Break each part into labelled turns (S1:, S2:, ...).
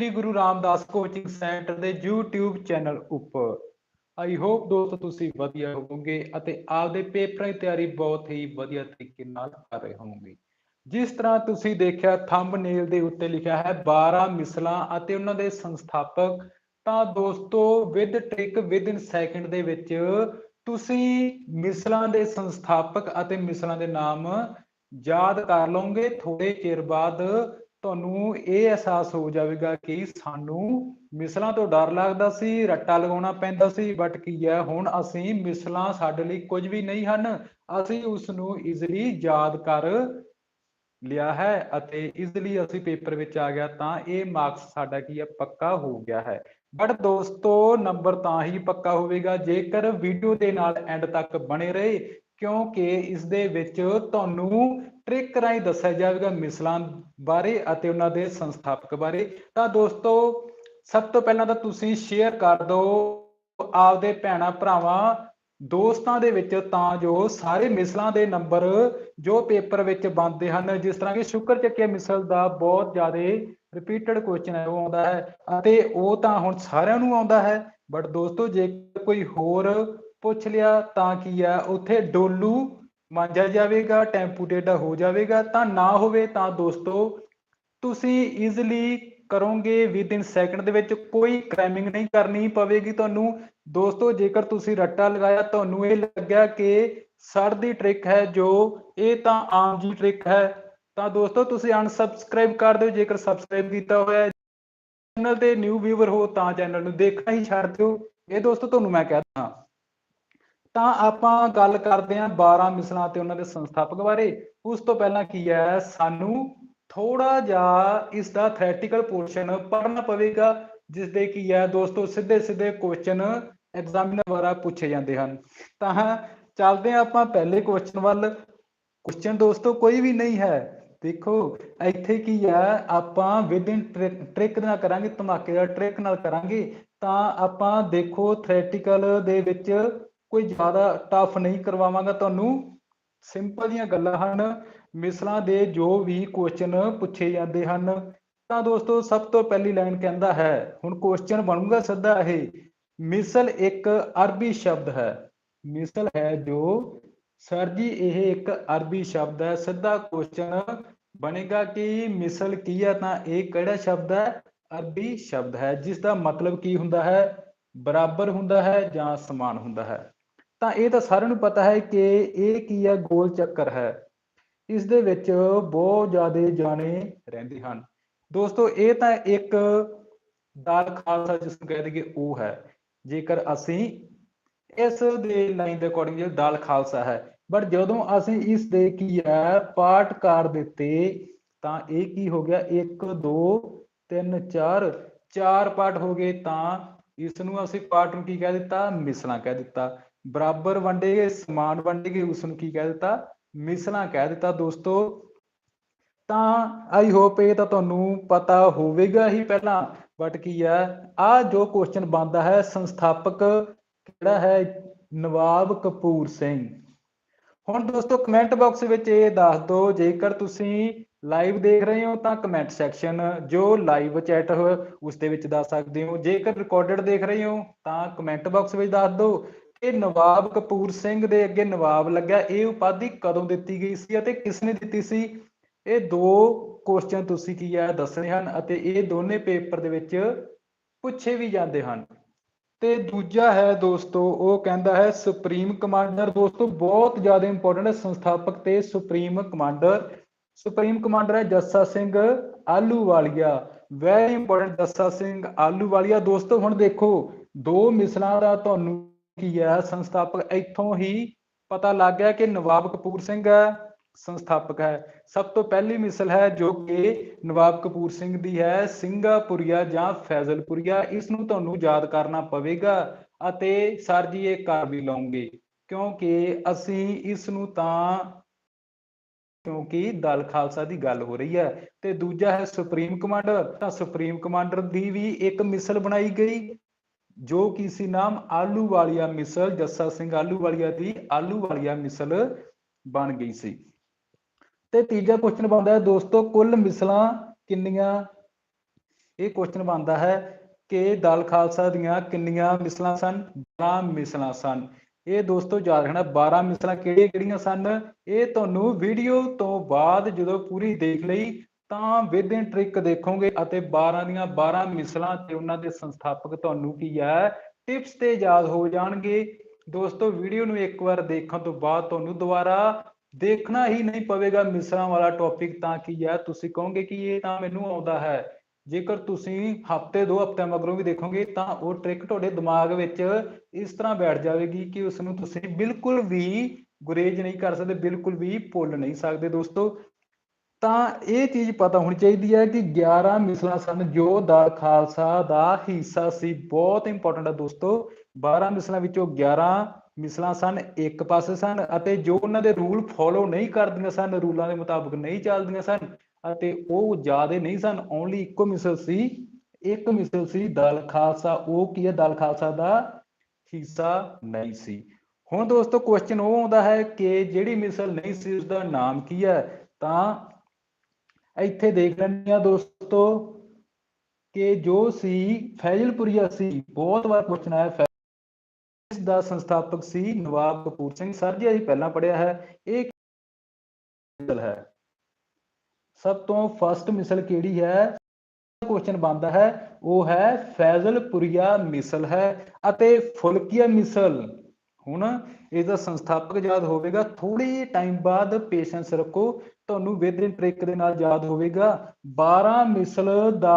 S1: ਸ੍ਰੀ Guru Ramdas coaching centre ਦੇ YouTube channel ਉੱਪਰ। I hop ਦੋਸਤੋ ਤੁਸੀਂ ਵਧੀਆ ਹੋਵੋਗੇ ਅਤੇ ਆਪਦੇ ਪੇਪਰਾਂ ਦੀ ਤਿਆਰੀ ਬਹੁਤ ਹੀ ਵਧੀਆ ਤਰੀਕੇ ਨਾਲ ਕਰ ਰਹੇ ਹੋਵੋਗੇ। ਜਿਸ ਤਰ੍ਹਾਂ ਤੁਸੀਂ ਦੇਖਿਆ ਥੰਬਨੇਲ ਦੇ ਉੱਤੇ ਲਿਖਿਆ ਹੈ 12 ਮਿਸਲਾਂ ਅਤੇ ਉਹਨਾਂ ਦੇ ਸੰਸਥਾਪਕ। ਤਾਂ ਦੋਸਤੋ with trick within second ਦੇ ਵਿੱਚ ਤੁਸੀਂ ਮਿਸਲਾਂ ਦੇ ਸੰਸਥਾਪਕ ਅਤੇ ਮਿਸਲਾਂ ਦੇ ਨਾਮ ਯਾਦ ਕਰ ਲਓਗੇ। ਥੋੜੇ ਚਿਰ ਬਾਅਦ ਤੁਹਾਨੂੰ ਇਹ ਅਹਿਸਾਸ ਹੋ ਜਾਵੇਗਾ ਕਿ ਸਾਨੂੰ ਮਿਸਲਾਂ ਤੋਂ ਡਰ ਲੱਗਦਾ ਸੀ, ਰੱਟਾ ਲਗਾਉਣਾ ਪੈਂਦਾ ਸੀ ਬਟ ਕੀ ਹੈ, ਹੁਣ ਅਸੀਂ ਮਿਸਲਾਂ ਸਾਡੇ ਲਈ ਕੁਝ ਵੀ ਨਹੀਂ ਹਨ। ਅਸੀਂ ਉਸ ਨੂੰ ਈਜ਼ੀਲੀ ਯਾਦ ਕਰ ਲਿਆ ਹੈ ਅਤੇ ਈਜ਼ੀਲੀ ਅਸੀਂ ਪੇਪਰ ਵਿੱਚ ਆ ਗਿਆ ਤਾਂ ਇਹ ਮਾਰਕਸ ਸਾਡਾ ਕੀ ਹੈ, ਪੱਕਾ ਹੋ ਗਿਆ ਹੈ। ਬਟ ਦੋਸਤੋ ਨੰਬਰ ਤਾਂ ਹੀ ਪੱਕਾ ਹੋਵੇਗਾ ਜੇਕਰ ਵੀਡੀਓ ਦੇ ਨਾਲ ਐਂਡ ਤੱਕ ਬਣੇ ਰਹੇ। ਕਿਉਂਕਿ ਇਸ ਦੇ ਵਿੱਚ ਤੁਹਾਨੂੰ ਟ੍ਰਿਕ ਰਾਹੀਂ ਦੱਸਿਆ ਜਾਵੇਗਾ ਮਿਸਲਾਂ ਬਾਰੇ ਅਤੇ ਉਹਨਾਂ ਦੇ ਸੰਸਥਾਪਕ ਬਾਰੇ। ਤਾਂ ਦੋਸਤੋ, ਸਭ ਤੋਂ ਪਹਿਲਾਂ ਤਾਂ ਤੁਸੀਂ ਸ਼ੇਅਰ ਕਰ ਦਿਓ ਆਪਦੇ ਭੈਣਾ, ਭਰਾਵਾਂ, ਦੋਸਤਾਂ ਦੇ ਵਿੱਚ ਤਾਂ ਜੋ ਸਾਰੇ ਮਿਸਲਾਂ ਦੇ ਨੰਬਰ ਜੋ ਪੇਪਰ ਵਿੱਚ ਬਣਦੇ ਹਨ, ਜਿਸ ਤਰ੍ਹਾਂ ਕਿ ਸ਼ੁਕਰ ਚੱਕਿਆ ਮਿਸਲ ਦਾ ਬਹੁਤ ਜ਼ਿਆਦਾ ਰਿਪੀਟਡ ਕੁਐਸਚਨ ਹੈ, ਉਹ ਆਉਂਦਾ ਹੈ ਅਤੇ ਉਹ ਤਾਂ ਹੁਣ ਸਾਰਿਆਂ ਨੂੰ ਆਉਂਦਾ ਹੈ। ਬਟ ਦੋਸਤੋ ਜੇ ਕੋਈ ਹੋਰ ਪੁੱਛ ਲਿਆ ਤਾਂ ਕੀ ਆ? ਉੱਥੇ ਡੋਲੂ ਮਾਂਜਿਆ ਜਾਵੇਗਾ, ਟੈਂਪੂ ਟੇਡਾ ਹੋ ਜਾਵੇਗਾ, ਤਾਂ ਨਾ ਹੋਵੇ ਤਾਂ ਦੋਸਤੋ, ਤੁਸੀਂ ਈਜ਼ੀਲੀ ਕਰੋਗੇ ਵਿਦ ਇਨ ਸੈਕਿੰਡ ਦੇ ਵਿੱਚ ਕੋਈ ਕ੍ਰਾਈਮਿੰਗ ਨਹੀਂ ਕਰਨੀ ਪਵੇਗੀ ਤੁਹਾਨੂੰ। ਦੋਸਤੋ, ਜੇਕਰ ਤੁਸੀਂ ਰੱਟਾ ਲਗਾਇਆ, ਤੁਹਾਨੂੰ ਇਹ ਲੱਗਿਆ ਕਿ ਸਰ ਦੀ ਟ੍ਰਿਕ ਹੈ ਜੋ, ਇਹ ਤਾਂ ਆਮ ਜੀ ਟ੍ਰਿਕ ਹੈ। ਤਾਂ ਦੋਸਤੋ, ਤੁਸੀਂ ਅਨਸਬਸਕ੍ਰਾਈਬ ਕਰ ਦਿਓ, ਜੇਕਰ ਸਬਸਕ੍ਰਾਈਬ ਕੀਤਾ ਹੋਇਆ ਹੈ। ਚੈਨਲ ਤੇ ਨਿਊ ਵੀਵਰ ਹੋ ਤਾਂ ਚੈਨਲ ਨੂੰ ਦੇਖਣਾ ਹੀ ਛੱਡ ਦਿਓ। ਇਹ ਦੋਸਤੋ, ਤੁਹਾਨੂੰ ਮੈਂ ਕਹਿ ਤਾਂ ਆਪਾਂ ਗੱਲ ਕਰਦੇ ਹਾਂ 12 ਮਿਸਲਾਂ ਤੇ ਉਹਨਾਂ ਦੇ ਸੰਸਥਾਪਕ ਬਾਰੇ। ਉਸ ਤੋਂ ਪਹਿਲਾਂ ਕੀ ਹੈ? ਸਾਨੂੰ ਥੋੜਾ ਜਿਹਾ ਇਸ ਦਾ ਥਿਓਰੇਟੀਕਲ ਪੋਰਸ਼ਨ ਪੜ੍ਹਨਾ ਪਵੇਗਾ ਜਿਸ ਦੇ ਕੀ ਹੈ ਦੋਸਤੋ ਸਿੱਧੇ ਸਿੱਧੇ ਕੁਐਸਚਨ ਐਗਜ਼ਾਮੀਨਰ ਦੁਆਰਾ ਪੁੱਛੇ ਜਾਂਦੇ ਹਨ। ਤਾਂ ਚੱਲਦੇ ਹਾਂ ਆਪਾਂ ਪਹਿਲੇ ਕੁਐਸਚਨ ਵੱਲ। ਕੁਐਸਚਨ ਦੋਸਤੋ, ਕੋਈ ਵੀ ਨਹੀਂ ਹੈ। ਦੇਖੋ, ਇੱਥੇ ਕੀ ਹੈ, ਆਪਾਂ ਵਿਦ ਇਨ ਟ੍ਰਿਕ ਨਾਲ ਕਰਾਂਗੇ, ਧਮਾਕੇ ਦਾ ਟ੍ਰਿਕ ਨਾਲ ਕਰਾਂਗੇ, ਤਾਂ ਆਪਾਂ ਦੇਖੋ ਥਿਓਰੇਟੀਕਲ ਦੇ ਵਿੱਚ ਕੋਈ ਜ਼ਿਆਦਾ ਟਫ ਨਹੀਂ ਕਰਵਾਵਾਂਗਾ। ਤੁਹਾਨੂੰ ਸਿੰਪਲ ਜੀਆਂ ਗੱਲਾਂ ਹਨ। ਮਿਸਲਾਂ ਦੇ ਜੋ ਵੀ ਕੁਐਸਚਨ ਪੁੱਛੇ ਜਾਂਦੇ ਹਨ। ਤਾਂ ਦੋਸਤੋ, ਸਭ ਤੋਂ ਪਹਿਲੀ ਲਾਈਨ ਕਹਿੰਦਾ ਹੈ, ਹੁਣ ਕੁਐਸਚਨ ਬਣੂਗਾ ਸਿੱਧਾ ਇਹ, ਮਿਸਲ ਇੱਕ ਅਰਬੀ ਸ਼ਬਦ ਹੈ। ਮਿਸਲ ਹੈ ਜੋ, ਸਰ ਜੀ, ਇਹ ਇੱਕ ਅਰਬੀ ਸ਼ਬਦ ਹੈ। ਸਿੱਧਾ ਕੁਐਸਚਨ ਬਣੇਗਾ ਕਿ ਮਿਸਲ ਕੀ ਹੈ, ਤਾਂ ਇਹ ਕਿਹੜਾ ਸ਼ਬਦ ਹੈ? ਅਰਬੀ ਸ਼ਬਦ ਹੈ ਜਿਸ ਦਾ ਮਤਲਬ ਕੀ ਹੁੰਦਾ ਹੈ? ਬਰਾਬਰ ਹੁੰਦਾ ਹੈ ਜਾਂ ਸਮਾਨ ਹੁੰਦਾ ਹੈ? ਤਾਂ ਇਹ ਤਾਂ ਸਾਰਿਆਂ ਨੂੰ ਪਤਾ ਹੈ ਕਿ ਇਹ ਕੀ ਹੈ ਗੋਲ ਚੱਕਰ ਹੈ। ਇਸ ਦੇ ਵਿੱਚ ਬਹੁਤ ਜ਼ਿਆਦਾ ਜਾਣੇ ਰਹਿੰਦੇ ਹਨ। ਦੋਸਤੋ, ਇਹ ਤਾਂ ਇੱਕ ਦਾਲ ਖਾਲਸਾ ਜਿਸ ਨੂੰ ਕਹਿ ਦਈਏ, ਉਹ ਹੈ। ਜੇਕਰ ਅਸੀਂ ਇਸ ਦੇ ਲਾਈਨ ਦੇ ਅਕੋਰਡਿੰਗ ਜੇ ਦਾਲ ਖਾਲਸਾ ਹੈ। ਬਟ ਜਦੋਂ ਅਸੀਂ ਇਸ ਦੇ ਕੀ ਹੈ ਪਾਠ ਕਰ ਦਿੱਤੇ ਤਾਂ ਇਹ ਕੀ ਹੋ ਗਿਆ? 1 2 3 4 ਚਾਰ ਪਾਠ ਹੋ ਗਏ ਤਾਂ ਇਸ ਨੂੰ ਅਸੀਂ ਪਾਠ ਨੂੰ ਕੀ ਕਹਿ ਦਿੱਤਾ? ਮਿਸਲਾਂ ਕਹਿ ਦਿੱਤਾ। ਬਰਾਬਰ ਵੰਡੇ ਗਏ, ਸਮਾਨ ਵੰਡੇ ਗਏ, ਉਸ ਨੂੰ ਕੀ ਕਹਿ ਦਿੱਤਾ? ਮਿਸਲਾਂ ਕਹਿ ਦਿੱਤਾ ਦੋਸਤੋ। ਤਾਂ ਆਈ ਹੋਪ ਇਹ ਤਾਂ ਤੁਹਾਨੂੰ ਪਤਾ ਹੋਵੇਗਾ ਹੀ ਪਹਿਲਾਂ ਬਟ ਕੀ ਹੈ? ਆ ਜੋ ਕੁਐਸਚਨ ਬੰਦਾ ਹੈ, ਸੰਸਥਾਪਕ ਕਿਹੜਾ ਹੈ? ਨਵਾਬ ਕਪੂਰ ਸਿੰਘ। ਹੁਣ ਦੋਸਤੋ ਕਮੈਂਟ ਬਾਕਸ ਵਿੱਚ ਇਹ ਦੱਸ ਦਿਓ, ਜੇਕਰ ਤੁਸੀਂ ਲਾਈਵ ਦੇਖ ਰਹੇ ਹੋ, ਤਾਂ ਕਮੈਂਟ ਸੈਕਸ਼ਨ ਜੋ ਲਾਈਵ ਚੈਟ ਹੋ ਉਸ ਦੇ ਵਿੱਚ ਦੱਸ ਸਕਦੇ ਹੋ। ਜੇਕਰ ਰਿਕਾਰਡਡ ਦੇਖ ਰਹੇ ਹੋ, ਤਾਂ ਕਮੈਂਟ ਬਾਕਸ ਵਿੱਚ ਦੱਸ ਦਿਓ। ਕਿ ਨਵਾਬ ਕਪੂਰ ਸਿੰਘ ਦੇ ਅੱਗੇ ਨਵਾਬ ਲੱਗਿਆ। ਇਹ ਉਪਾਧੀ ਕਦੋਂ ਦਿੱਤੀ ਗਈ ਸੀ ਅਤੇ ਕਿਸ ਨੇ ਦਿੱਤੀ ਸੀ? ਇਹ ਦੋ ਕੁਐਸਚਨ ਤੁਸੀਂ ਕੀ ਹੈ, ਦੱਸਣੇ ਹਨ ਅਤੇ ਇਹ ਦੋਨੇ ਪੇਪਰ ਦੇ ਵਿੱਚ ਪੁੱਛੇ ਵੀ ਜਾਂਦੇ ਹਨ। ਤੇ ਦੂਜਾ ਹੈ ਦੋਸਤੋ, ਉਹ ਕਹਿੰਦਾ ਹੈ ਸੁਪਰੀਮ ਕਮਾਂਡਰ। ਦੋਸਤੋ, ਬਹੁਤ ਜ਼ਿਆਦਾ ਇੰਪੋਰਟੈਂਟ ਹੈ ਸੰਸਥਾਪਕ ਤੇ ਸੁਪਰੀਮ ਕਮਾਂਡਰ। ਸੁਪਰੀਮ ਕਮਾਂਡਰ ਹੈ ਜੱਸਾ ਸਿੰਘ ਆਲੂਵਾਲੀਆ ਵੈਰੀ ਇੰਪੋਰਟੈਂਟ ਜੱਸਾ ਸਿੰਘ ਆਲੂਵਾਲੀਆ ਦੋਸਤੋ, ਹੁਣ ਦੇਖੋ, ਦੋ ਮਿਸਲਾਂ ਦਾ ਤੁਹਾਨੂੰ ਕੀ ਹੈ ਸੰਸਥਾਪਕ? ਇੱਥੋਂ ਹੀ ਪਤਾ ਲੱਗ ਗਿਆ ਕਿ ਨਵਾਬ ਕਪੂਰ ਸਿੰਘ ਸੰਸਥਾਪਕ ਹੈ। ਸਭ ਤੋਂ ਪਹਿਲੀ ਮਿਸਲ ਹੈ ਜੋ ਕਿ ਨਵਾਬ ਕਪੂਰ ਸਿੰਘ ਦੀ ਹੈ, ਸਿੰਗਾਪੁਰੀਆ ਜਾਂ ਫੈਜ਼ਲਪੁਰੀਆ। ਇਸ ਨੂੰ ਤੁਹਾਨੂੰ ਯਾਦ ਕਰਨਾ ਪਵੇਗਾ ਅਤੇ ਸਰ ਜੀ, ਇਹ ਕਰ ਵੀ ਲਓਗੇ ਕਿਉਂਕਿ ਅਸੀਂ ਇਸ ਨੂੰ ਤਾਂ, ਕਿਉਂਕਿ ਦਲ ਖਾਲਸਾ ਦੀ ਗੱਲ ਹੋ ਰਹੀ ਹੈ। ਤੇ ਦੂਜਾ ਹੈ ਸੁਪਰੀਮ ਕਮਾਂਡਰ। ਤਾਂ ਸੁਪਰੀਮ ਕਮਾਂਡਰ ਦੀ ਵੀ ਇੱਕ ਮਿਸਲ ਬਣਾਈ ਗਈ। ਜੋ ਕਿ ਸੀ ਨਾਮ ਆਲੂ ਵਾਲੀਆ ਮਿਸਲ, ਜੱਸਾ ਸਿੰਘ ਆਲੂ ਵਾਲੀਆ ਦੀ ਆਲੂ ਵਾਲੀਆ ਮਿਸਲ ਬਣ ਗਈ ਸੀ। ਤੇ ਤੀਜਾ ਕੁਐਸਚਨ ਬਣਦਾ ਹੈ, ਦੋਸਤੋ, ਕੁੱਲ ਮਿਸਲਾਂ ਕਿੰਨੀਆਂ? ਇਹ ਕੁਐਸਚਨ ਬਣਦਾ ਹੈ ਕਿ ਦਲ ਖਾਲਸਾ ਦੀਆਂ ਕਿੰਨੀਆਂ ਮਿਸਲਾਂ ਸਨ? 12 ਮਿਸਲਾਂ ਸਨ। ਇਹ ਦੋਸਤੋ, ਯਾਦ ਰੱਖਣਾ 12 ਮਿਸਲਾਂ ਕਿਹੜੀਆਂ ਕਿਹੜੀਆਂ ਸਨ? ਇਹ ਤੁਹਾਨੂੰ ਵੀਡੀਓ ਤੋਂ ਬਾਅਦ ਜਦੋਂ ਪੂਰੀ ਦੇਖ ਲਈ ਤਾਂ ਵਿਦਿਨ ਟ੍ਰਿਕ ਦੇਖੋਗੇ ਅਤੇ 12 ਦੀਆਂ 12 ਮਿਸਲਾਂ ਤੇ ਉਹਨਾਂ ਦੇ ਸੰਸਥਾਪਕ ਤੁਹਾਨੂੰ ਕੀ ਹੈ ਟਿਪਸ ਤੇ ਯਾਦ ਹੋ ਜਾਣਗੇ। ਦੋਸਤੋ ਵੀਡੀਓ ਨੂੰ ਇੱਕ ਵਾਰ ਦੇਖਣ ਤੋਂ ਬਾਅਦ ਤੁਹਾਨੂੰ ਦੁਬਾਰਾ ਦੇਖਣਾ ਹੀ ਨਹੀਂ ਪਵੇਗਾ ਮਿਸਲਾਂ ਵਾਲਾ ਟੌਪਿਕ ਤਾਂ ਕੀ ਹੈ। ਤੁਸੀਂ ਕਹੋਗੇ ਕਿ ਇਹ ਤਾਂ ਮੈਨੂੰ ਆਉਂਦਾ ਹੈ। ਜੇਕਰ ਤੁਸੀਂ ਹਫ਼ਤੇ ਦੋ ਹਫਤਿਆਂ ਮਗਰੋਂ ਵੀ ਦੇਖੋਗੇ ਤਾਂ ਉਹ ਟ੍ਰਿਕ ਤੁਹਾਡੇ ਦਿਮਾਗ ਵਿੱਚ ਇਸ ਤਰ੍ਹਾਂ ਬੈਠ ਜਾਵੇਗੀ ਕਿ ਉਸ ਨੂੰ ਤੁਸੀਂ ਬਿਲਕੁਲ ਵੀ ਗੁਰੇਜ ਨਹੀਂ ਕਰ ਸਕਦੇ, ਬਿਲਕੁਲ ਵੀ ਭੁੱਲ ਨਹੀਂ ਸਕਦੇ। ਦੋਸਤੋ ਤਾਂ ਇਹ ਚੀਜ਼ ਪਤਾ ਹੋਣੀ ਚਾਹੀਦੀ ਹੈ ਕਿ 11 ਮਿਸਲਾਂ ਸਨ, ਜੋ ਦਲ ਖਾਲਸਾ ਦਾ ਹਿੱਸਾ ਸੀ। ਬਹੁਤ ਇੰਪੋਰਟੈਂਟ ਹੈ ਦੋਸਤੋ। 12 ਮਿਸਲਾਂ ਵਿੱਚੋਂ 11 ਮਿਸਲਾਂ ਸਨ, ਇੱਕ ਪਾਸੇ ਸਨ ਅਤੇ ਜੋ ਉਹਨਾਂ ਦੇ ਰੂਲ ਫੋਲੋ ਨਹੀਂ ਕਰਦੀਆਂ ਸਨ, ਰੂਲਾਂ ਦੇ ਮੁਤਾਬਕ ਨਹੀਂ ਚੱਲਦੀਆਂ ਸਨ ਅਤੇ ਉਹ ਜ਼ਿਆਦੇ ਨਹੀਂ ਸਨ ਓਨਲੀ ਇੱਕੋ ਮਿਸਲ ਸੀ। ਇੱਕ ਮਿਸਲ ਸੀ ਦਲ ਖਾਲਸਾ, ਉਹ ਕੀ ਹੈ? ਦਲ ਖਾਲਸਾ ਦਾ ਹਿੱਸਾ ਨਹੀਂ ਸੀ। ਹੁਣ ਦੋਸਤੋ ਕੁਐਸਚਨ ਉਹ ਆਉਂਦਾ ਹੈ ਕਿ ਜਿਹੜੀ ਮਿਸਲ ਨਹੀਂ ਸੀ ਉਸ ਦਾ ਨਾਮ ਕੀ ਹੈ? ਤਾਂ ਇੱਥੇ ਦੇਖ ਲੈਂਦੇ ਆ ਦੋਸਤੋ ਕਿ ਜੋ ਸੀ ਫੈਜ਼ਲਪੁਰੀਆ ਸੀ, ਬਹੁਤ ਵਾਰ ਕੁਐਸਚਨ ਆਇਆ ਇਸ ਦਾ ਸੰਸਥਾਪਕ ਸੀ ਨਵਾਬ ਕਪੂਰ ਸਿੰਘ ਸਰ ਜੀ, ਅਸੀਂ ਪਹਿਲਾਂ ਪੜਿਆ ਹੈ, ਇਹ ਮਿਸਲ ਹੈ। ਸਭ ਤੋਂ ਫਸਟ ਮਿਸਲ ਕਿਹੜੀ ਹੈ? ਕੁਐਸਚਨ ਬਣਦਾ ਹੈ, ਉਹ ਹੈ ਫੈਜ਼ਲਪੁਰੀਆ ਮਿਸਲ ਹੈ ਅਤੇ ਫੁਲਕੀਆ ਮਿਸਲ। ਹੁਣ ਇਹਦਾ ਸੰਸਥਾਪਕ ਯਾਦ ਹੋਵੇਗਾ ਥੋੜੀ ਟਾਈਮ ਬਾਅਦ ਪੇਸ਼ੈਂਸ ਰੱਖੋ ਤੁਹਾਨੂੰ ਵਿਦਿਨ ਟ੍ਰਿਕ ਦੇ ਨਾਲ ਯਾਦ ਹੋਵੇਗਾ। 12 ਮਿਸਲ ਦਾ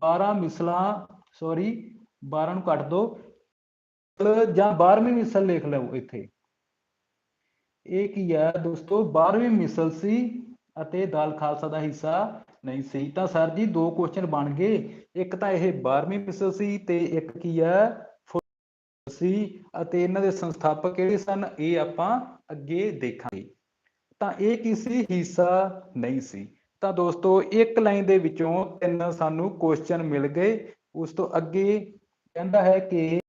S1: 12 ਮਿਸਲਾਂ ਸੌਰੀ 12 ਨੂੰ ਕੱਟ ਦਿਓ ਜਾਂ 12ਵੀਂ ਮਿਸਲ ਲਿਖ ਲਓ ਇੱਥੇ। ਇਹ ਕੀ ਹੈ ਦੋਸਤੋ 12ਵੀਂ ਮਿਸਲ ਸੀ ਅਤੇ ਦਲ ਖਾਲਸਾ ਦਾ ਹਿੱਸਾ ਨਹੀਂ ਸੀ। ਤਾਂ ਸਰ ਜੀ, ਦੋ ਕੁਐਸਚਨ ਬਣ ਗਏ। ਇੱਕ ਤਾਂ ਇਹ 12ਵੀਂ ਮਿਸਲ ਸੀ ਤੇ ਇੱਕ ਕੀ ਹੈ ਸੀ। ਅਤੇ ਇਹਨਾਂ ਦੇ ਸੰਸਥਾਪਕ ਕਿਹੜੇ ਸਨ? ਇਹ ਆਪਾਂ ਅੱਗੇ ਦੇਖਾਂਗੇ। ਤਾਂ ਇਹ ਕੀ ਸੀ? ਹਿੱਸਾ ਨਹੀਂ ਸੀ। ਤਾਂ ਦੋਸਤੋ, ਇੱਕ ਲਾਈਨ ਦੇ ਵਿੱਚੋਂ ਤਿੰਨ ਸਾਨੂੰ ਕੁਐਸਚਨ ਮਿਲ ਗਏ। ਉਸ ਤੋਂ ਅੱਗੇ ਕਹਿੰਦਾ ਹੈ ਕਿ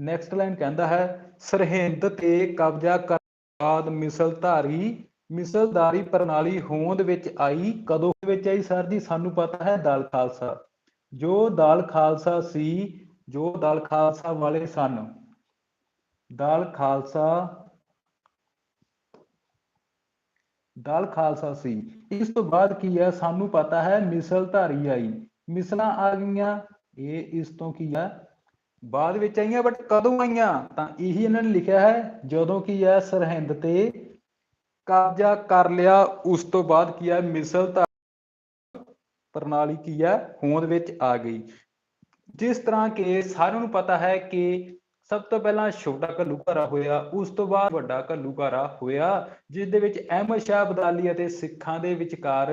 S1: ਨੈਕਸਟ ਲਾਈਨ ਕਹਿੰਦਾ ਹੈ, ਸਰਹਿੰਦ ਤੇ ਕਬਜ਼ਾ ਕਰਨ ਬਾਅਦ ਮਿਸਲਧਾਰੀ ਮਿਸਲਦਾਰੀ ਪ੍ਰਣਾਲੀ ਹੋਂਦ ਵਿੱਚ ਆਈ। ਕਦੋਂ ਵਿੱਚ ਆਈ ਸਰ ਜੀ? ਸਾਨੂੰ ਪਤਾ ਹੈ ਦਲ ਖਾਲਸਾ। ਜੋ ਦਲ ਖਾਲਸਾ ਸੀ, ਜੋ ਦਲ ਖਾਲਸਾ ਵਾਲੇ ਸਨ। ਦਲ ਖਾਲਸਾ ਦਲ ਖਾਲਸਾ ਸੀ। ਇਸ ਤੋਂ ਬਾਅਦ ਕੀ ਹੈ? ਸਾਨੂੰ ਪਤਾ ਹੈ ਮਿਸਲਧਾਰੀ ਆਈ। ਮਿਸਲਾਂ ਆ ਗਈਆਂ। ਇਹ ਇਸ ਤੋਂ ਕੀ ਹੈ? ਬਾਅਦ ਵਿੱਚ ਆਈਆਂ ਬਟ ਕਦੋਂ ਆਈਆਂ? ਤਾਂ ਇਹੀ ਇਹਨਾਂ ਨੇ ਲਿਖਿਆ ਹੈ, ਜਦੋਂ ਕੀ ਹੈ? ਸਰਹਿੰਦ ਤੇ ਕਬਜ਼ਾ ਕਰ ਲਿਆ। ਉਸ ਤੋਂ ਬਾਅਦ ਕੀ ਹੈ? ਮਿਸਲ ਪ੍ਰਣਾਲੀ ਕੀ ਹੈ? ਹੋਂਦ ਵਿੱਚ ਆ ਗਈ। ਜਿਸ ਤਰ੍ਹਾਂ ਕਿ ਸਾਰਿਆਂ ਨੂੰ ਪਤਾ ਹੈ ਕਿ ਸਭ ਤੋਂ ਪਹਿਲਾਂ ਛੋਟਾ ਘੱਲੂਘਾਰਾ ਹੋਇਆ, ਉਸ ਤੋਂ ਬਾਅਦ ਵੱਡਾ ਘੱਲੂਘਾਰਾ ਹੋਇਆ ਜਿਸ ਦੇ ਵਿੱਚ ਅਹਿਮਦ ਸ਼ਾਹ ਅਬਦਾਲੀ ਅਤੇ ਸਿੱਖਾਂ ਦੇ ਵਿਚਕਾਰ